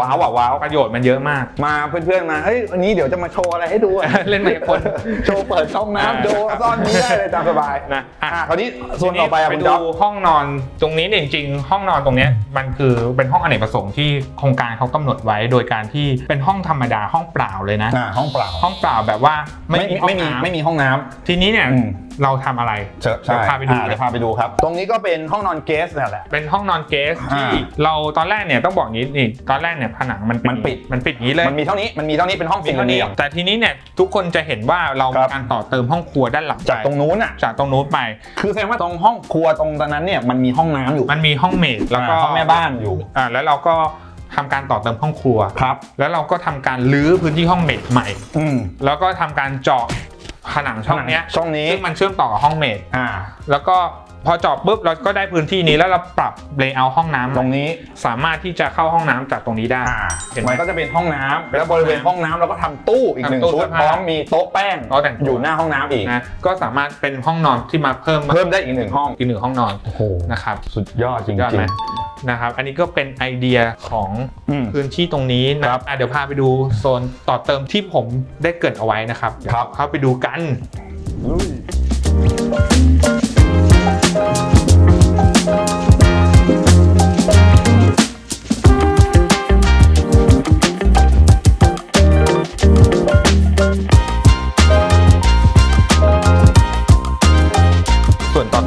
[SPEAKER 2] ว้าวอะว้าว
[SPEAKER 1] ประโยชน์มันเยอะมาก
[SPEAKER 2] มาเพื่อนๆมาเฮ้ยวันนี้เดี๋ยวจะมาโชว์อะไรให้ดูอะ
[SPEAKER 1] เล่นไมโครโฟน
[SPEAKER 2] โชว์เปิดช่องน้ำโชว์ซ่อนนี้ได้เลยตามสบาย
[SPEAKER 1] นะอะ
[SPEAKER 2] อะคราวนี้ส่วนต่อไปอะ
[SPEAKER 1] ไป
[SPEAKER 2] คุณ
[SPEAKER 1] ดู
[SPEAKER 2] จ๊อบ
[SPEAKER 1] ห้องนอนตรงนี้เนี่ยจริงๆห้องนอนตรงเนี้ยมันคือเป็นห้องอเนกประสงค์ที่โครงการเขากำหนดไว้ โดยการที่เป็นห้องธรรมดาห้องเปล่าเลยนะ
[SPEAKER 2] อ่าห้องเปล่า
[SPEAKER 1] ห้องเปล่าแบบว่าไม่
[SPEAKER 2] ไม่
[SPEAKER 1] มี
[SPEAKER 2] มี
[SPEAKER 1] ห้อง
[SPEAKER 2] ไม่มี
[SPEAKER 1] น้ำ
[SPEAKER 2] ไม่มีห้องน้ำ
[SPEAKER 1] ทีนี้เนี่ย
[SPEAKER 2] อืม
[SPEAKER 1] เราทำอะไร
[SPEAKER 2] เชิญ
[SPEAKER 1] เดี๋ยวพาไปดู
[SPEAKER 2] อ่เดี๋ยวพาไปดูครับ ตรงนี้ก็เป็นห้องนอนเกสนั่นแหละ
[SPEAKER 1] เป็นห้องนอนเกสที่
[SPEAKER 2] อ่า
[SPEAKER 1] เราตอนแรกเนี่ยต้องบอกงี้นี่ตอนแรกเนี่ยผนังมัน
[SPEAKER 2] มันปิด
[SPEAKER 1] มันปิดอย่างนี้เลย
[SPEAKER 2] มันมีเท่านี้มันมีเท่านี้เป็นห้อง
[SPEAKER 1] มี
[SPEAKER 2] สี่
[SPEAKER 1] เท่า
[SPEAKER 2] เห
[SPEAKER 1] นี้
[SPEAKER 2] ลี่ยม
[SPEAKER 1] แต่ทีนี้เนี่ยทุกคนจะเห็นว่าเรา
[SPEAKER 2] ครั
[SPEAKER 1] มี
[SPEAKER 2] บ
[SPEAKER 1] การต่อเติมห้องครัวด้านหลัง
[SPEAKER 2] จากตรงนู้นอะ
[SPEAKER 1] จากตรงนู้นไป
[SPEAKER 2] คือแสดงว่าตรงห้องครัวตรงตรงนั้นเนี่ยมันมีห้องน้ำอยู่
[SPEAKER 1] มันมีห้องเมดแล้วก็
[SPEAKER 2] อ่าห้องแม่บ้านอยู่
[SPEAKER 1] อ่าแล้วเราก็ทำการต่อเติมห้องครัว
[SPEAKER 2] ครับ
[SPEAKER 1] แล้วเราก็ทำการรื้อพื้นที่ห้องเมดใหม่
[SPEAKER 2] อืม
[SPEAKER 1] แล้วก็ทำการเจาะ ผนังช่องเนี้ย
[SPEAKER 2] ช่องนี้
[SPEAKER 1] ซึ่งมันเชื่อมต่อกับห้องเมด
[SPEAKER 2] อ่า
[SPEAKER 1] แล้วก็ พอเจาะปุ๊บเราก็ได้พื้นที่นี้แล้วเราปรับเลเยอร์ห้องน้ำ
[SPEAKER 2] ตรงนี้
[SPEAKER 1] สามารถที่จะเข้าห้องน้ำจากตรงนี้ได้
[SPEAKER 2] อ่า
[SPEAKER 1] เห็นไหม
[SPEAKER 2] มันก็จะเป็นห้องน้ำแล้วบริเวณห้องน้ำเราก็ทำตู้อีกหนึ่ง
[SPEAKER 1] ทำตู้
[SPEAKER 2] ชุ
[SPEAKER 1] เสื้
[SPEAKER 2] ด
[SPEAKER 1] อผ้า
[SPEAKER 2] พร้อมมีโต๊ะแป้ง
[SPEAKER 1] โต๊ะแต่งตัว
[SPEAKER 2] อยู่หน้าห้องน้ำอีก
[SPEAKER 1] นะก็สามารถเป็นห้องนอนที่มาเพิ่ม
[SPEAKER 2] เพิ่มได้อีกหนึ่งห้อง
[SPEAKER 1] อีกหนึ่งห้องนอน
[SPEAKER 2] โอ้โห
[SPEAKER 1] นะครับ
[SPEAKER 2] สุดยอดจริง
[SPEAKER 1] ยอด
[SPEAKER 2] จริ
[SPEAKER 1] ไหม
[SPEAKER 2] ง
[SPEAKER 1] นะครับ อันนี้ก็เป็นไอเดียของ
[SPEAKER 2] อืม
[SPEAKER 1] พื้นที่ตรงนี้นะครับอะเดี๋ยวพาไปดูโซนต่อเติมที่ผมได้เกริดเอาไว้นะครับเดี๋ยว
[SPEAKER 2] ครับ
[SPEAKER 1] เข้าไปดูกันส่ว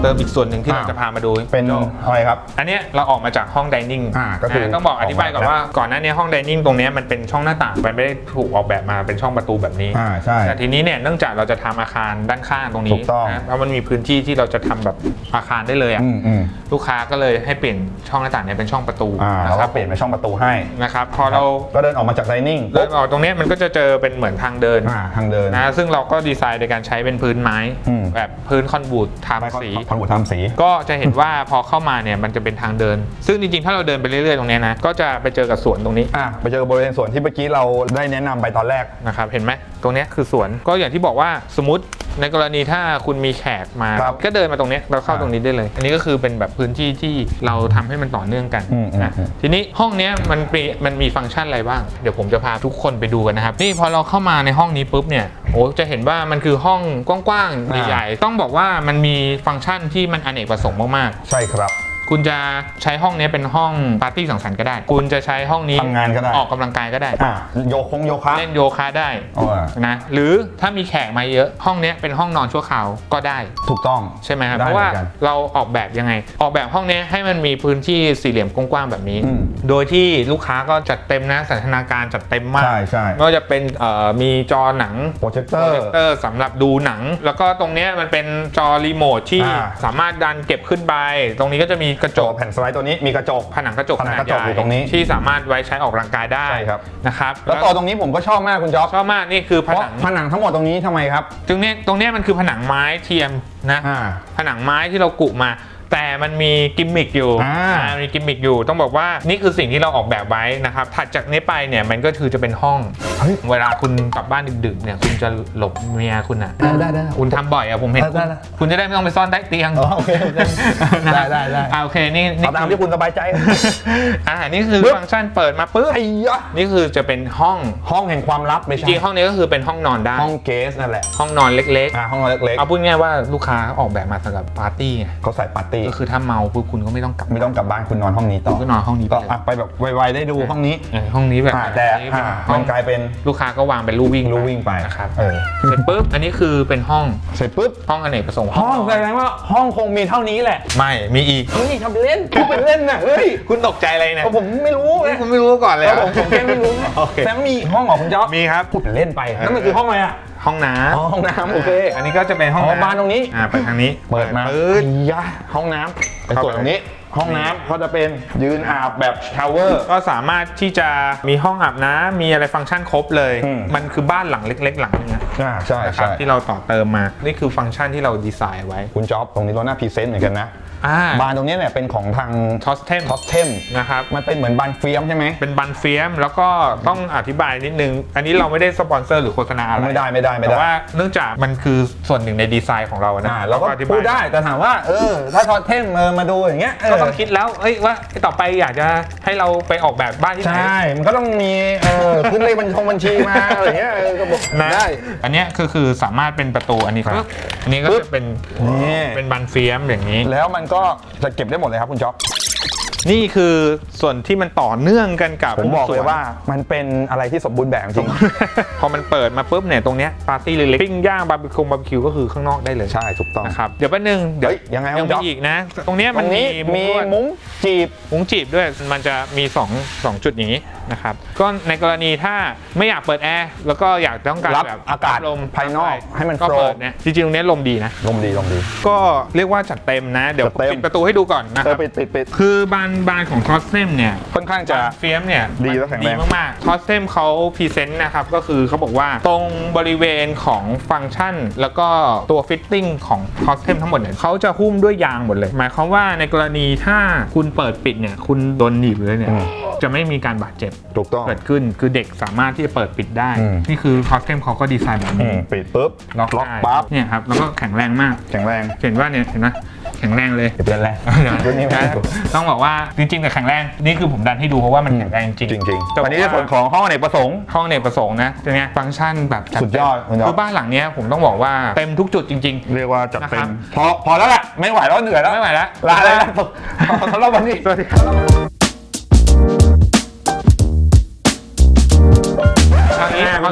[SPEAKER 1] เติมอีกส่วนหนึ่งที่เรา
[SPEAKER 2] อ่า
[SPEAKER 1] จะพามาดู
[SPEAKER 2] เป็นอะไรครับ
[SPEAKER 1] อันเนี้ยเราออกมาจากห้องดิเนิ่ง
[SPEAKER 2] อ่าก็คือ
[SPEAKER 1] ต้องบอกอธิบายก่อนว่าก่อนหน้านี้ห้องดิเนิ่งตรงเนี้ยมันเป็นช่องหน้าต่างมันไม่ได้ถูกออกแบบมาเป็นช่องประตูแบบนี้
[SPEAKER 2] อ่าใช่
[SPEAKER 1] แต่ทีนี้เนี่ยเนื่องจากเราจะทำอาคารด้านข้างตรง
[SPEAKER 2] ถู
[SPEAKER 1] นี้
[SPEAKER 2] กต้อง
[SPEAKER 1] นะแล้วมันมีพื้นที่ที่เราจะทำแบบอาคารได้เลยอะ
[SPEAKER 2] อืมอืม
[SPEAKER 1] ลูกค้าก็เลยให้เปลี่ยนช่องหน้าต่างเนี่ยเป็นช่องประตู
[SPEAKER 2] อ่า
[SPEAKER 1] นะ
[SPEAKER 2] เรา
[SPEAKER 1] ค
[SPEAKER 2] ก็
[SPEAKER 1] รับ
[SPEAKER 2] เปลี่ยนเป็นช่องประตูให้
[SPEAKER 1] นะครับพอเรา
[SPEAKER 2] ก็เดินออกมาจากไดนิ่ง
[SPEAKER 1] เดินออกตรงเนี้ยมันก็จะเจอเป็นเหมือนทางเดิน
[SPEAKER 2] อ่าทางเดิน
[SPEAKER 1] นะซึ่งเราก็ดีไซน์โดยการใช้เป็นพื้นไม้
[SPEAKER 2] อืม
[SPEAKER 1] แบบพื้นคอนบูด
[SPEAKER 2] ไม่
[SPEAKER 1] ทำสี
[SPEAKER 2] พันบุทำสี
[SPEAKER 1] ก็จะเห็นว่าพอเข้ามาเนี่ยมันจะเป็นทางเดิน ซึ่งจริงๆ ถ้าเราเดินไปเรื่อยๆ ตรงเนี้ยนะ ก็จะไปเจอกับสวนตรงนี้
[SPEAKER 2] อะไปเจอบริเวณสวนที่เมื่อกี้เราได้แนะนำไปตอนแรก
[SPEAKER 1] นะครับ เห็นไหม ตรงเนี้ยคือสวน ก็อย่างที่บอกว่าสมมติ ในกรณีถ้าคุณมีแขกมา
[SPEAKER 2] ครับ
[SPEAKER 1] ก็เดินมาตรงเนี้ยเราเข้า
[SPEAKER 2] อ่า
[SPEAKER 1] ตรงนี้ได้เลย อันนี้ก็คือเป็นแบบพื้นที่ที่เราทำให้มันต่อเนื่องกัน
[SPEAKER 2] อืมอืม
[SPEAKER 1] นะ
[SPEAKER 2] อืม
[SPEAKER 1] ทีนี้ห้องเนี้ยมันมีมันมีฟังก์ชันอะไรบ้าง เดี๋ยวผมจะพาทุกคนไปดูกันนะครับนี่พอเราเข้ามาในห้องนี้ปุ๊บเนี่ยโอ้จะเห็นว่ามันคือห้องกว้างๆใหญ่ๆต้องบอกว่ามันมีฟังก์ชันที่มันอเนกประสงค์มากๆ
[SPEAKER 2] ใช่ครับ
[SPEAKER 1] คุณจะใช้ห้องนี้เป็นห้องปาร์ตี้สังสรรค์ก็ได้ คุณจะใช้ห้องนี้
[SPEAKER 2] ทำงานก็ได้
[SPEAKER 1] ออกกำลังกายก็ได้
[SPEAKER 2] อะโยคงโยคะ
[SPEAKER 1] เล่นโยคะได้
[SPEAKER 2] อ๋อ
[SPEAKER 1] นะหรือถ้ามีแขกมาเยอะห้องนี้เป็นห้องนอนชั่วคราวก็ได้
[SPEAKER 2] ถูกต้อง
[SPEAKER 1] ใช่ไหมครับ
[SPEAKER 2] ได้
[SPEAKER 1] เพราะว่า
[SPEAKER 2] เหมือนกัน
[SPEAKER 1] เราออกแบบยังไง ออกแบบห้องนี้ให้มันมีพื้นที่สี่เหลี่ยมกว้างๆแบบนี้
[SPEAKER 2] อืม
[SPEAKER 1] โดยที่ลูกค้าก็จัดเต็มนะสันทนาการจัดเต็มมาก
[SPEAKER 2] ใช่ใช่
[SPEAKER 1] ไม่ว่าจะเป็นเอ่อมีจอหนัง
[SPEAKER 2] โปรเจคเต
[SPEAKER 1] โป
[SPEAKER 2] อ
[SPEAKER 1] ร
[SPEAKER 2] ร์
[SPEAKER 1] เจคเตอร์สำหรับดูหนัง แล้วก็ตรงเนี้ยมันเป็นจอรีโมทที่
[SPEAKER 2] อ่า
[SPEAKER 1] สามารถดันเก็บขึ้นไป ตรงนี้ก็จะมีกระจก
[SPEAKER 2] แผ่นสไลด์ตัวนี้มีกระจก
[SPEAKER 1] ผนังกระจก
[SPEAKER 2] ผนัง
[SPEAKER 1] ขากด
[SPEAKER 2] ระ
[SPEAKER 1] ให
[SPEAKER 2] จก
[SPEAKER 1] ญ่
[SPEAKER 2] อยู่ตรงนี้
[SPEAKER 1] ที่สามารถไว้ใช้ออกกำลังกายได้
[SPEAKER 2] ใช่ครับ
[SPEAKER 1] นะครับ
[SPEAKER 2] แล้วตัวตรงนี้ผมก็ชอบมากคุณจ๊อบ
[SPEAKER 1] ชอบมากนี่คือผ
[SPEAKER 2] เพราะ
[SPEAKER 1] นัง
[SPEAKER 2] ผนังทั้งหมดตรงนี้ทำไมครับ
[SPEAKER 1] ตรงเนี้ยตรงเนี้ยมันคือผนังไม้เทียมนะ
[SPEAKER 2] อ่า
[SPEAKER 1] ผนังไม้ที่เรากุมา แต่มันมีกิมมิคอยู่
[SPEAKER 2] อ่า
[SPEAKER 1] อ่า มีกิมมิคอยู่ ต้องบอกว่านี่คือสิ่งที่เราออกแบบไว้นะครับ ถัดจากนี้ไปเนี่ยมันก็คือจะเป็นห้อง
[SPEAKER 2] เฮ้ย
[SPEAKER 1] เวลาคุณกลับบ้านดึกๆเนี่ยคุณจะหลบเมียคุณอะ
[SPEAKER 2] ได้ได้ได้
[SPEAKER 1] คุณทำบ่อยอะผมเห็น
[SPEAKER 2] ได้
[SPEAKER 1] คุณ
[SPEAKER 2] ได้
[SPEAKER 1] คุณจะได้ไม่ต้องไปซ่อนใต้เตียง
[SPEAKER 2] อ๋อโอเคโอเคได้ได้ได้
[SPEAKER 1] อ่าโอเคนี่นี่
[SPEAKER 2] เอาตามที่คุณสบายใจ
[SPEAKER 1] อ่านี่คือ
[SPEAKER 2] ปึ๊บ
[SPEAKER 1] ฟังก์ชันเปิดมาปุ๊บ
[SPEAKER 2] ไอ้ยะ
[SPEAKER 1] นี่คือจะเป็นห้อง
[SPEAKER 2] ห้องแห่งความลับไม่
[SPEAKER 1] จ
[SPEAKER 2] ใช่
[SPEAKER 1] ริงๆห้องนี้ก็คือเป็นห้องนอนได้
[SPEAKER 2] ห้องเกสนั่นแหละ
[SPEAKER 1] ห้องนอนเล็ก
[SPEAKER 2] อ่าห้องนอนเล็ก
[SPEAKER 1] ๆเอาพูดง่ายๆว่าลูกค้าออกแบบมาสำหรับปาร์ตี้ไง
[SPEAKER 2] ๆเขาใส่ปาร์ตี้
[SPEAKER 1] ก็คือถ้าเมาปุ๊บคุณก็ไม่ต้องกลับ
[SPEAKER 2] ไม่ต้องกลับบ้านคุณนอนห้องนี้ต่อ
[SPEAKER 1] คุณก็นอนห้องนี้ไป
[SPEAKER 2] ก็
[SPEAKER 1] เลย
[SPEAKER 2] อะไปแบบไวๆได้ดูห้องนี้
[SPEAKER 1] เออห้องนี้แบบ
[SPEAKER 2] อ่าแต่
[SPEAKER 1] นี้เป็น
[SPEAKER 2] อ่า
[SPEAKER 1] ห้
[SPEAKER 2] มั
[SPEAKER 1] อง
[SPEAKER 2] นกลายเป็น
[SPEAKER 1] ลูกค้าก็วางเป็นลู่วิ่ง
[SPEAKER 2] ลู่วิ่งไป
[SPEAKER 1] นะครับ
[SPEAKER 2] เออ
[SPEAKER 1] เสร็จปุ๊บอันนี้คือเป็นห้อง
[SPEAKER 2] เสร็จปุ๊บ
[SPEAKER 1] ห้องอเนกประสงค์
[SPEAKER 2] ห้องแสดงว่าห้องคงมีเท่านี้แหละ
[SPEAKER 1] ไม่มีอีก
[SPEAKER 2] เฮ้ยทำเป็นเล่นพูดเป็นเล่นนะเฮ้ย
[SPEAKER 1] คุณตกใจอะไรเนี่ย
[SPEAKER 2] เพราะผมไม่รู้ไง
[SPEAKER 1] คุณไม่รู้ก่อนเลย
[SPEAKER 2] แล้วผมผมแค่ไม่รู้ไง
[SPEAKER 1] โอเค
[SPEAKER 2] แต่มีห้องเหรอคุณจ๊อบ
[SPEAKER 1] มีครับ
[SPEAKER 2] พูดเป็นเล่นไปนั่นมันคือห้องอะไรอะ
[SPEAKER 1] ห้องน้ำ
[SPEAKER 2] อ๋อห้องน้ำโอเค
[SPEAKER 1] อันนี้ก็จะเป็นห้อง
[SPEAKER 2] อ๋อ
[SPEAKER 1] น้ำ
[SPEAKER 2] บานตรงนี้
[SPEAKER 1] อ่าไปทางนี้
[SPEAKER 2] เปิดมา
[SPEAKER 1] ปื๊ด
[SPEAKER 2] ไอ้ยะห้องน้ำไป
[SPEAKER 1] เข้าไป
[SPEAKER 2] ส่วนตรงนี้ ห้องน้ำก็จะเป็นยืนอาบแบบชาวเวอร์
[SPEAKER 1] ก็สามารถที่จะมีห้องอาบน้ำมีอะไรฟังก์ชันครบเลย
[SPEAKER 2] อืม
[SPEAKER 1] มันคือบ้านหลังเล็ก ๆ หลังนึงนะ
[SPEAKER 2] อ่าใช่
[SPEAKER 1] นะครับ
[SPEAKER 2] ใช่
[SPEAKER 1] ที่เราต่อเติมมา นี่คือฟังก์ชันที่เราดีไซน์ไว้
[SPEAKER 2] คุณจ๊อบตรงนี้เราหน้าพรีเซนต์เหมือนกันนะ
[SPEAKER 1] อ่า
[SPEAKER 2] บานตรงนี้เนี่ยเป็นของทาง
[SPEAKER 1] ทอสเทม
[SPEAKER 2] ท็อปเทม
[SPEAKER 1] นะครับ
[SPEAKER 2] มันเป็นเหมือนบานเฟียมใช่ไหม
[SPEAKER 1] เป็นบันเฟียมแล้วก็ต้องอธิบายนิดนึง อันนี้เราไม่ได้สปอนเซอร์หรือโฆษณาอะไร
[SPEAKER 2] ไม่ได้ไม่ได้ไม่
[SPEAKER 1] แต่
[SPEAKER 2] ได้
[SPEAKER 1] ว่าเนื่องจากมันคือส่วนหนึ่งในดีไซน์ของเรานะ
[SPEAKER 2] อ่าเราก็
[SPEAKER 1] อธิบย
[SPEAKER 2] พูดได้แต่ถามว่าเออถ้าท็อปเทมเออมาดูอย่างเงี้ยเก็
[SPEAKER 1] ต้องคิดแล้วเอ้ยว่าต่อไปอยากจะให้เราไปออกแบบบ้านที่ไหน
[SPEAKER 2] ใช่มันก็ต้องมีเออขึ้นเลขบัญชงบัญชีมาอะไรเงี้ยเออก็บอก
[SPEAKER 1] นะ
[SPEAKER 2] ได้
[SPEAKER 1] อันเนี้ยคือคือสามารถเป็นประตูอันนี้
[SPEAKER 2] ครับ
[SPEAKER 1] ปึ๊บอันนี้ก็
[SPEAKER 2] ปึ๊บ
[SPEAKER 1] จะเป็น
[SPEAKER 2] นี่
[SPEAKER 1] เป็นบันเฟียมอย่างนี้
[SPEAKER 2] แล้วมันก็จะเก็บได้หมดเลยครับคุณจ๊อบ
[SPEAKER 1] นี่คือส่วนที่มันต่อเนื่องกันกับ
[SPEAKER 2] ผมบอกเลย
[SPEAKER 1] สน
[SPEAKER 2] ว่า มันเป็นอะไรที่สมบูรณ์แบบจริง
[SPEAKER 1] พอมันเปิดมาปุ๊บเนี่ยตรงเนี้ยปาร์ตี้เล็กๆปิ้งย่างบาร์บีคิวบาร์บีคิวก็คือข้างนอกได้เลย
[SPEAKER 2] ใช่ถูกต้อง
[SPEAKER 1] นะครับเดี๋ยวแป๊บนึงเดี๋ยว
[SPEAKER 2] เฮ้ยยังไงครับ
[SPEAKER 1] ยัง
[SPEAKER 2] คุณจ๊
[SPEAKER 1] มี
[SPEAKER 2] อบ
[SPEAKER 1] อีกนะ ตรงเนี้ย
[SPEAKER 2] ต
[SPEAKER 1] มั
[SPEAKER 2] ร
[SPEAKER 1] น
[SPEAKER 2] งนี้
[SPEAKER 1] มี
[SPEAKER 2] มี
[SPEAKER 1] มุ้งลวด
[SPEAKER 2] มุ้งจีบ
[SPEAKER 1] มุ้งจีบด้วยมันจะมี2 2จุดอย่างนี้นะครับก็ในกรณีถ้าไม่อยากเปิดแอร์แล้วก็อยากต้องการ
[SPEAKER 2] รับ
[SPEAKER 1] แบบ
[SPEAKER 2] อากาศ
[SPEAKER 1] ลม
[SPEAKER 2] ภายนอกให้มัน
[SPEAKER 1] ก็
[SPEAKER 2] โฟลว์
[SPEAKER 1] เปิดเนี่ยจริงๆตรงเนี้ยลมดีนะ
[SPEAKER 2] ลมดีลมดี
[SPEAKER 1] ก็เรียกว่าจัดเต็มนะ เดี๋ยว
[SPEAKER 2] จัดเต็ม
[SPEAKER 1] ปิดประตูให้ดูก่อนนะ
[SPEAKER 2] เอ
[SPEAKER 1] ค
[SPEAKER 2] อ
[SPEAKER 1] รับ
[SPEAKER 2] ปิดปิดปิด
[SPEAKER 1] คือบานบานของทอสเซมเนี่ย
[SPEAKER 2] ค่อนข้างจะ
[SPEAKER 1] เฟียมเนี่ย
[SPEAKER 2] ดีและแข็งแรง
[SPEAKER 1] ดีมากๆทอสเซมเขาพรีเซนต์นะครับ ก็คือเขาบอกว่าตรงบริเวณของฟังก์ชัน แล้วก็ตัวฟิตติ้งของทอสเทมทั้งหมดเนี่ยเขาจะหุ้มด้วยยางหมดเลย หมายความว่าในกรณีถ้าคุณเปิดปิดเนี่ยคุณโดนหนีบเลยเนี่ย
[SPEAKER 2] อืม
[SPEAKER 1] จะไม่มีการบาดเจ็บ
[SPEAKER 2] ถูกต้อง
[SPEAKER 1] เกิดขึ้นคือเด็กสามารถที่จะเปิดปิดได้
[SPEAKER 2] อืม
[SPEAKER 1] นี่คือทอสเทมเขาก็ดีไซน์แบบ
[SPEAKER 2] อื
[SPEAKER 1] นี้
[SPEAKER 2] มปิดปุ๊บ
[SPEAKER 1] ล็อก
[SPEAKER 2] ล็อก
[SPEAKER 1] ได้
[SPEAKER 2] ปั๊บ
[SPEAKER 1] เนี่ยครับ แล้วก็แข็งแรงมาก
[SPEAKER 2] แข็งแรง
[SPEAKER 1] เห็นว่าเนี่ยเห็นไหม แข็งแรงเลย
[SPEAKER 2] เปลี่ยนแรงรุ่นนี้ไม่
[SPEAKER 1] นะ
[SPEAKER 2] ถูก
[SPEAKER 1] ต้องบอกว่าจริงๆแต่แข็งแรงนี่คือผมดันให้ดูเพราะว่ามันแข็งแรงจริง
[SPEAKER 2] จริง
[SPEAKER 1] จะ
[SPEAKER 2] ๆวันนี้ในส่วนของห้องอเนกประสงค์
[SPEAKER 1] ห้องเนกประสงค์นะเป็นไงฟังก์ชันแบบจั
[SPEAKER 2] สุดยอดสุดยอด
[SPEAKER 1] คือบ้านหลังเนี้ยผมต้องบอกว่าเต็มทุกจุดจริง
[SPEAKER 2] เรียกว่าจัดเต็
[SPEAKER 1] นะครั
[SPEAKER 2] ม
[SPEAKER 1] บ
[SPEAKER 2] พอพอแล้วแหละไม่ไหวแล้วเหนื่อย
[SPEAKER 1] ๆ
[SPEAKER 2] แล้ว
[SPEAKER 1] ไม่ไหวแล้ว
[SPEAKER 2] ลาเลยนะสำหรับวันนี้
[SPEAKER 1] สวัสดีครับ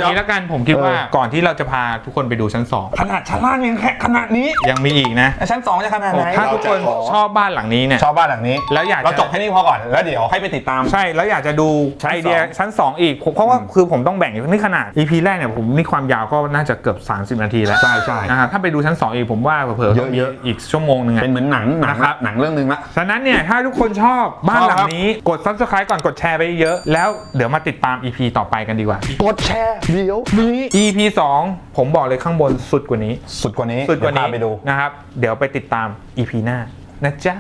[SPEAKER 1] เอางี้เอางี้แล้วกันผมคิดว่า
[SPEAKER 2] เออ
[SPEAKER 1] ก่อนที่เราจะพาทุกคนไปดูชั้นสอง
[SPEAKER 2] ขนาดชั้นล่างยังแค่ขนาดนี้
[SPEAKER 1] ยังมีอีกนะ
[SPEAKER 2] ชั้นสองจะขนาดไหน
[SPEAKER 1] ถ้าทุกคนชอบบ้านหลังนี้เนี่ย
[SPEAKER 2] ชอบบ้านหลังนี้
[SPEAKER 1] แล้วอยากจะ
[SPEAKER 2] เราจบแค่นี้พอก่อนแล้วเดี๋ยวให้ไปติดตาม
[SPEAKER 1] ใช่แล้วอยากจะดู
[SPEAKER 2] ชั้น
[SPEAKER 1] ไอเดีย
[SPEAKER 2] สอง
[SPEAKER 1] ชั้น 2 อีกผมเพราะว่าคือผมต้องแบ่งนี่ขนาด EP แรกเนี่ยผมนี่ความยาวก็น่าจะเกือบ 30 นาทีแล้ว
[SPEAKER 2] ใช่ใช่
[SPEAKER 1] นะครับถ้าไปดูชั้น 2 อีกผมว่าเผลอๆ
[SPEAKER 2] เยอะ
[SPEAKER 1] ก็มี
[SPEAKER 2] เยอะ
[SPEAKER 1] อีกชั่วโมงหนึงอะ
[SPEAKER 2] เป็นเหมือนหนังหนัง
[SPEAKER 1] นะครับ
[SPEAKER 2] หนังเรื่องหนึงละ
[SPEAKER 1] ฉะนั้นเนี่ยถ้าทุกคนชอบบ้าน
[SPEAKER 2] ชอบ
[SPEAKER 1] หลั
[SPEAKER 2] ครั
[SPEAKER 1] ง
[SPEAKER 2] บ
[SPEAKER 1] นี้กด subscribe ก่อนกดแชร์ไปเยอะแล้วเดี๋ยวมาติดตาม EP ต่อไปกันดีกว่า
[SPEAKER 2] กดแชร์เดี๋ยวนี้
[SPEAKER 1] EP 2 ผมบอกเลยข้างบนสุดกว่านี้
[SPEAKER 2] สุดกว่านี้
[SPEAKER 1] สุดกว่านี้
[SPEAKER 2] เยพไปดู
[SPEAKER 1] นะครับ เดี๋ยวไปติดตาม EP หน้านะจ๊ะ